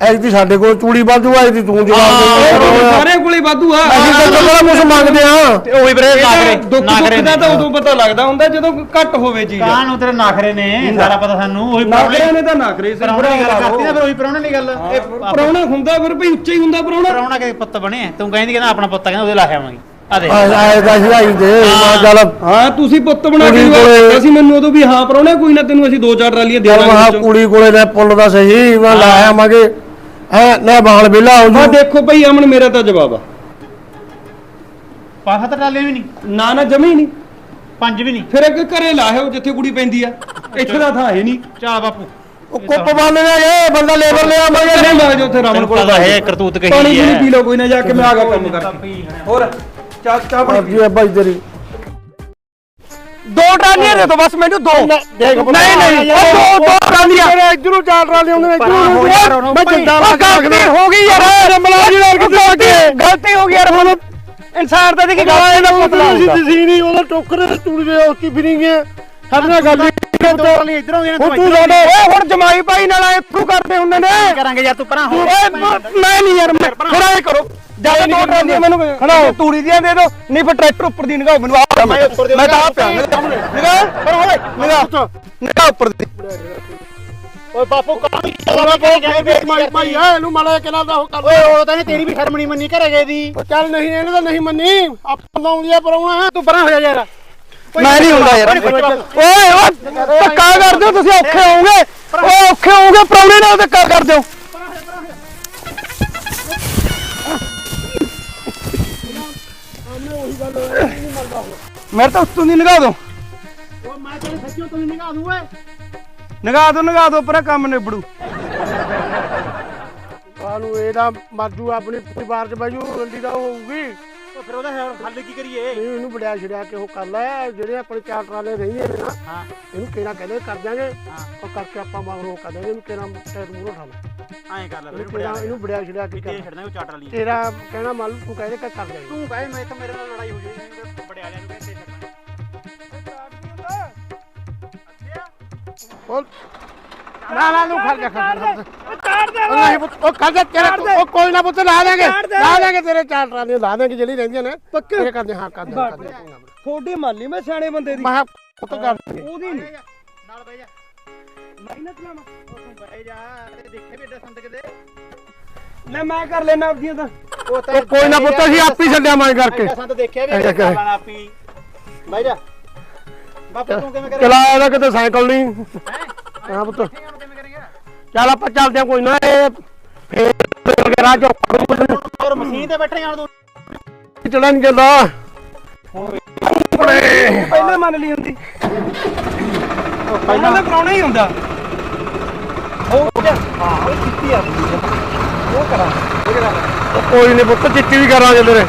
ਐਦੀ ਸਾਡੇ ਕੋਲ ਤੂੜੀ ਵਾਧੂ ਆਈ ਦੀ ਤੂੰ ਜਵਾਬ ਦੇ ਸਾਰਿਆਂ ਕੋਲੇ ਵਾਧੂ ਆ। ਅਸੀਂ ਤਾਂ ਬੜਾ ਕੁਝ ਮੰਗਦੇ ਆ। ਤੇ ਉਹੀ ਵੀਰੇ ਨਾਖਰੇ ਦੁੱਖ ਨਾਖਰੇ ਦੁੱਖ ਦਾ ਤਾਂ ਉਦੋਂ ਪਤਾ ਲੱਗਦਾ ਹੁੰਦਾ ਜਦੋਂ ਘੱਟ ਹੋਵੇ ਚੀਜ਼। ਕਾਂ ਨੂੰ ਤੇਰੇ ਨਾਖਰੇ ਨੇ? ਸਾਰਾ ਪਤਾ ਸਾਨੂੰ। ਉਹੀ ਨਾਗਰਿਆਂ ਨੇ ਤਾਂ ਨਾਕਰੇ ਸਿਰ ਪਰਾਉਣੇ ਦੀ ਗੱਲ ਕਰਤੀ ਨਾ ਫਿਰ ਉਹੀ ਪਰਾਉਣੇ ਦੀ ਗੱਲ। ਇਹ ਪ੍ਰਾਹੁਣਾ ਹੁੰਦਾ ਫਿਰ ਭਈ ਉੱਚਾ ਹੀ ਹੁੰਦਾ ਪ੍ਰਾਹੁਣਾ ਪਰਾਉਣਾ ਕੇ ਪੁੱਤ ਬਣਿਆ ਤੂੰ ਕਹਿੰਦੀ ਕਹਿੰਦਾ ਆਪਣਾ ਪੁੱਤ ਕਹਿੰਦਾ ਉਹਦੇ ਲਾਹਿਆ ਆਵਾਂਗੇ। ਹਾਂ। ਤੁਸੀਂ ਪੁੱਤ ਬਣਾ ਕੇ ਜਵਾਬ ਅਸੀਂ ਮੈਨੂੰ ਉਦੋਂ ਵੀ ਹਾਂ ਪ੍ਰਾਹੁਣਾ ਕੋਈ ਨਾ ਤੈਨੂੰ ਅਸੀਂ ਦੋ ਚਾਰ ਟਰਾਲੀਆਂ ਦੇ ਦਾਂਗੇ ਕੁੜੀ ਕੋਲੇ ਨੇ ਪੁੱਲ ਦਾ ਸਹੀ ਮੈਂ ਲਾਇਆ ਮਾਗੇ ਐ ਨਾ ਬਾਲ ਬਿਲਾ ਹੋ ਹਾਂ ਜੂ ਦੇਖੋ ਭਈ ਅਮਨ ਮੇਰਾ ਤਾਂ ਜਵਾਬ ਆ। ਤਾਂ ਟਾਲੇ ਵੀ ਨਹੀਂ। ਨਾ ਨਾ ਜਮੀ ਨਹੀਂ। ਪੰਜ ਵੀ ਨਹੀਂ। ਫਿਰ ਇੱਕ ਘਰੇ ਲਾਹਿਓ ਜਿੱਥੇ ਕੁੜੀ ਪੈਂਦੀ ਆ। ਇੱਥੇ ਦਾ ਥਾਂ ਹੈ ਨਹੀਂ। ਚਾ ਬਾਪੂ। ਉਹ ਕੁੱਪ ਬੰਨ ਲਿਆ ਜੇ ਬੰਦਾ ਲੇਬਰ ਲਿਆ ਮਾਗੇ ਨਹੀਂ ਮੈਂ ਜੋ ਉੱਥੇ ਰਾਮਨ ਕੋਲ ਪਤਾ ਹੈ ਕਰਤੂਤ ਕਹੀ ਪਾਣੀ ਹੈ। ਪੂਣੀ ਪੀ ਲਓ ਕੋਈ ਨਾ ਜਾ ਕੇ ਮੈਂ ਆ ਗਿਆ ਕੰਮ ਕਰਕੇ। ਹੋਰ ਚਾਹ ਚਾਹ ਪਾਣੀ ਜੀ ਬਾਈ ਤੇਰੀ। ਦੋ ਟਰਾਲੀਆਂ ਦੇ ਦੋ ਬਸ ਮੈਨੂੰ ਦੋ। ਦੇਖ ਨਹੀਂ ਨਹੀਂ ਉਹ ਦੋ ਦੋ ਟਰਾਲੀਆਂ। ਮੇਰੇ ਇਧਰੋਂ ਚਾਰ ਹੋ ਯਾਰ ਉਹਨੂੰ ਮੈਂ ਭਾਈ। ਜਿੰਦਾ ਉਹ ਗਲਤੀ ਹੋ ਗਈ ਯਾਰ। ਮਲਾਜੀ ਨਾਲ ਕਿੱਥੇ ਗਲਤੀ ਹੋ ਗਈ ਯਾਰ ਹੁਣ ਇਨਸਾਨ ਤਾਂ ਦੀ ਕੀ ਗਾਲਾਂ ਇਹਦਾ ਪੁੱਤਲਾ ਹੁੰਦਾ। ਤੁਸੀਂ ਨਹੀਂ ਉਹਦਾ ਟੋਕਰੇ ਟੁੱਟ ਗਏ ਉਸ ਕੀ ਫਿਰਿੰਗੇ ਸਾਡੇ ਨਾਲ ਗੱਲ ਦੋ ਟਰਾਲੀ ਇਧਰੋਂ ਦੀਆਂ ਹੁਣ ਤੂੰ ਸਾਡੇ ਓਏ ਹੁਣ ਜਮਾਈ ਭਾਈ ਨਾਲ ਆਏ ਥਰੂ ਕਰਦੇ ਹੁੰਦੇ ਨੇ। ਕਰਾਂਗੇ ਯਾਰ ਤੂੰ ਪਰਾਂ ਹੋ ਓਏ ਮ- ਨਹੀਂ ਯਾਰ ਮੈਂ ਫਿਰ ਐ ਕਰੋ। ਜ਼ਿਆਦਾ ਦੋ ਟਰਾਲੀਆਂ ਮੈਨੂੰ। ਖੜਾਓ। ਤੂੜੀ ਦੀਆਂ ਦੇ ਦਿਓ ਨਹੀਂ ਫਿਰ ਟਰੈਕਟਰ ਉੱਪਰ ਦੀ ਨਿਗਾਹ ਮੈਨੂੰ ਆ ਮੈਂ ਮੈਂ ਤਾਂ ਆ ਪਿਆ। ਨਿਗਾਹ। ਪਰ ਓਏ ਨਿਗਾਹ ਨਿਗਾਹ ਉੱਪਰ ਦੀ। ਓਏ ਬਾਪੂ ਕਾਹਦੀ ਮਾਈ ਮਾਈ ਆ। ਇਹਨੂੰ ਮਾੜਾ ਕਿਹਨਾਂ ਦਾ ਉਹ ਕਰ ਓਏ ਉਹ ਤਾਂ ਨੇ ਤੇਰੀ ਵੀ ਸ਼ਰਮ ਨਹੀਂ ਮੰਨੀ ਘਰੇ ਗਏ ਦੀ। ਚੱਲ ਨਹੀਂ ਇਹਨੇ ਤਾਂ ਨਹੀਂ ਮੰਨੀ। ਆਪਾਂ ਲਾਉਂਦੀ ਆ ਪਰਾਉਣਾ ਤੂੰ ਪਰਾਂ ਹੋ ਜਾ ਯਾਰ। ਮੈਂ ਨਹੀਂ ਹੁੰਦਾ ਯਾਰ। ਓਏ ਓਏ ਧੱਕਾ ਕਰਦੇ ਹੋ ਤੁਸੀਂ ਔਖੇ ਹੋਵੋਗੇ। ਓਏ ਔਖੇ ਹੋਵੋਗੇ ਪ੍ਰਾਹੁਣੇ ਨਾਲ ਧੱਕਾ ਕਰਦੇ ਹੋ ਮੇਰੇ ਤਾਂ ਉੱਤੋਂ ਦੀ ਨਿਗਾਹ ਦੋ। ਉਹ ਮੈਂ ਤੈਨੂੰ ਨਿਗਾਹ ਦੂੰ ਓਏ। ਨਿਗਾਹ ਦੋ ਨਿਗਾਹ ਦੋ ਪਰ ਕੰਮ ਨਿਬੜੂ। ਕਾਨੂੰ ਇਹਦਾ ਮਰਜੂ ਆਪਣੀ ਪਰਿਵਾਰ ਚ ਬਾਜੂ ਰੰਡੀ ਦਾ ਹੋਊਗੀ। ਫਿਰ ਉਹਦਾ ਹੱਲ ਕੀ ਕਰੀਏ? ਨਹੀਂ ਇਹਨੂੰ ਬੜਿਆ ਛੜਿਆ ਕੇ ਉਹ ਕਰ ਲੈ ਜਿਹੜੇ ਆਪਣੇ ਚਾਰ ਟਰਾਲੇ ਰਹਿੰਦੇ ਨੇ ਨਾ ਹਾਂ। ਇਹਨੂੰ ਕਿਹੜਾ ਕਹਿੰਦੇ ਕਰ ਦਿਆਂਗੇ? ਹਾਂ। ਉਹ ਕਰਕੇ ਆਪਾਂ ਮਗਰ ਉਹ ਕਰ ਦਿਆਂਗੇ ਇਹਨੂੰ ਕਿਹੜਾ ਟਾਇਰ ਮੂਹਰੋਂ ਉਠਾ ਲੈ। ਐਂ ਕਰ ਲੈ ਇਹਨੂੰ ਫਿਰ ਕਿਹੜਾ ਇਹਨੂੰ ਬੜਿਆ ਛੜਿਆ ਕੇ ਕਰ। ਛੱਡਣਾ ਉਹ ਚਾਟ ਵਾਲੀ ਤੇਰਾ ਕਹਿਣਾ ਮੰਨ ਲਓ ਤੂੰ ਕਹਿੰਦੇ ਕਿ ਕਰ ਦਿਆਂਗੇ। ਤੂੰ ਕਹੇ ਮੈਂ ਤਾਂ ਮੇਰੇ ਨਾਲ ਲੜਾਈ ਹੋ ਜਾਈ ਬੜੇ ਵਾਲਿਆਂ ਨੂੰ ਕਹਿੰਦੇ ਛੱਡਣਾ। ਬੋਲ। ਨਾ ਨਾ ਨੂੰ ਖੜ ਜਾ ਖੜ ਜਾ ਉਹ ਨਹੀਂ ਪੁੱਤ, ਉਹ ਖੜ ਜਾ ਤੇਰੇ ਉਹ ਕੋਈ ਨਾ ਪੁੱਤ ਲਾ ਦੇਾਂਗੇ ਲਾ ਦੇਾਂਗੇ ਤੇਰੇ ਚਾਰ ਟਰਾਲੇ ਲਾ ਦੇਾਂਗੇ ਜਿਹੜੀ ਰਹਿੰਦੀਆਂ ਨੇ। ਪੱਕੇ? ਤੇਰੇ ਕਰਦੇ ਹਾਂ ਕਰ ਦੇ ਕਰ ਦੇ ਥੋੜੀ ਮੰਨ ਲਈ ਮੈਂ ਸਿਆਣੇ ਬੰਦੇ ਦੀ। ਮੈਂ ਕਿਹਾ ਪੁੱਤ ਕਰ ਦੇ ਉਹਦੀ ਨਹੀਂ। ਨਾਲ ਬਹਿ ਜਾ। ਮਿਹਨਤ ਨਾ ਉਹ ਤੂੰ ਬਹਿ ਜਾ ਤੇ ਦੇਖੇ ਵੀ ਏਡਾ ਸੰਦ ਕਿਤੇ ਲੈ ਮੈਂ ਕਰ ਲੈਣਾ ਆਪਦੀਆਂ ਤਾਂ। ਉਹ ਉਹ ਕੋਈ ਨਾ ਪੁੱਤ ਅਸੀਂ ਆਪ ਹੀ ਛੱਡਿਆ ਮਾਂ ਕਰਕੇ। ਏਡਾ ਸੰਦ ਦੇਖਿਆ ਵੀ ਐਂ ਏਡਾ ਕਰ। ਕਰ ਲੈਣਾ ਆਪੀ ਬਹਿ ਜਾ। ਬਾਪੂ ਤੂੰ ਕਿਵੇਂ ਕਰੇ ਚਲਾ ਇਹਦਾ ਕਿਤੇ ਸਾਈਕਲ ਨਹੀਂ ਹਾਂ ਪੁੱਤ। ਚੱਲ ਆਪਾਂ ਚੱਲਦੇ ਹਾਂ ਕੋਈ ਨਾ ਇਹ ਫੇਰ ਵਗੈਰਾ ਜੋ ਔਰ ਮਸ਼ੀਨ ਤੇ ਬੈਠੇ ਜਾਣ ਤੂੰ। ਚੜਾ ਨਹੀਂ ਜਾਂਦਾ। ਪਹਿਲਾਂ ਮੰਨ ਲਈ ਹੁੰਦੀ। ਪਹਿਲਾਂ ਤਾਂ ਕਰਾਉਣਾ ਹੀ ਹੁੰਦਾ। ਉਹ ਹਾਂ ਉਹ ਕੀਤੀ ਆ। ਉਹ ਕਰਾਂ। ਕੋਈ ਨਹੀਂ ਪੁੱਤ ਚਿੱਟੀ ਵੀ ਕਰਾਂਗੇ ਤੇਰੇ।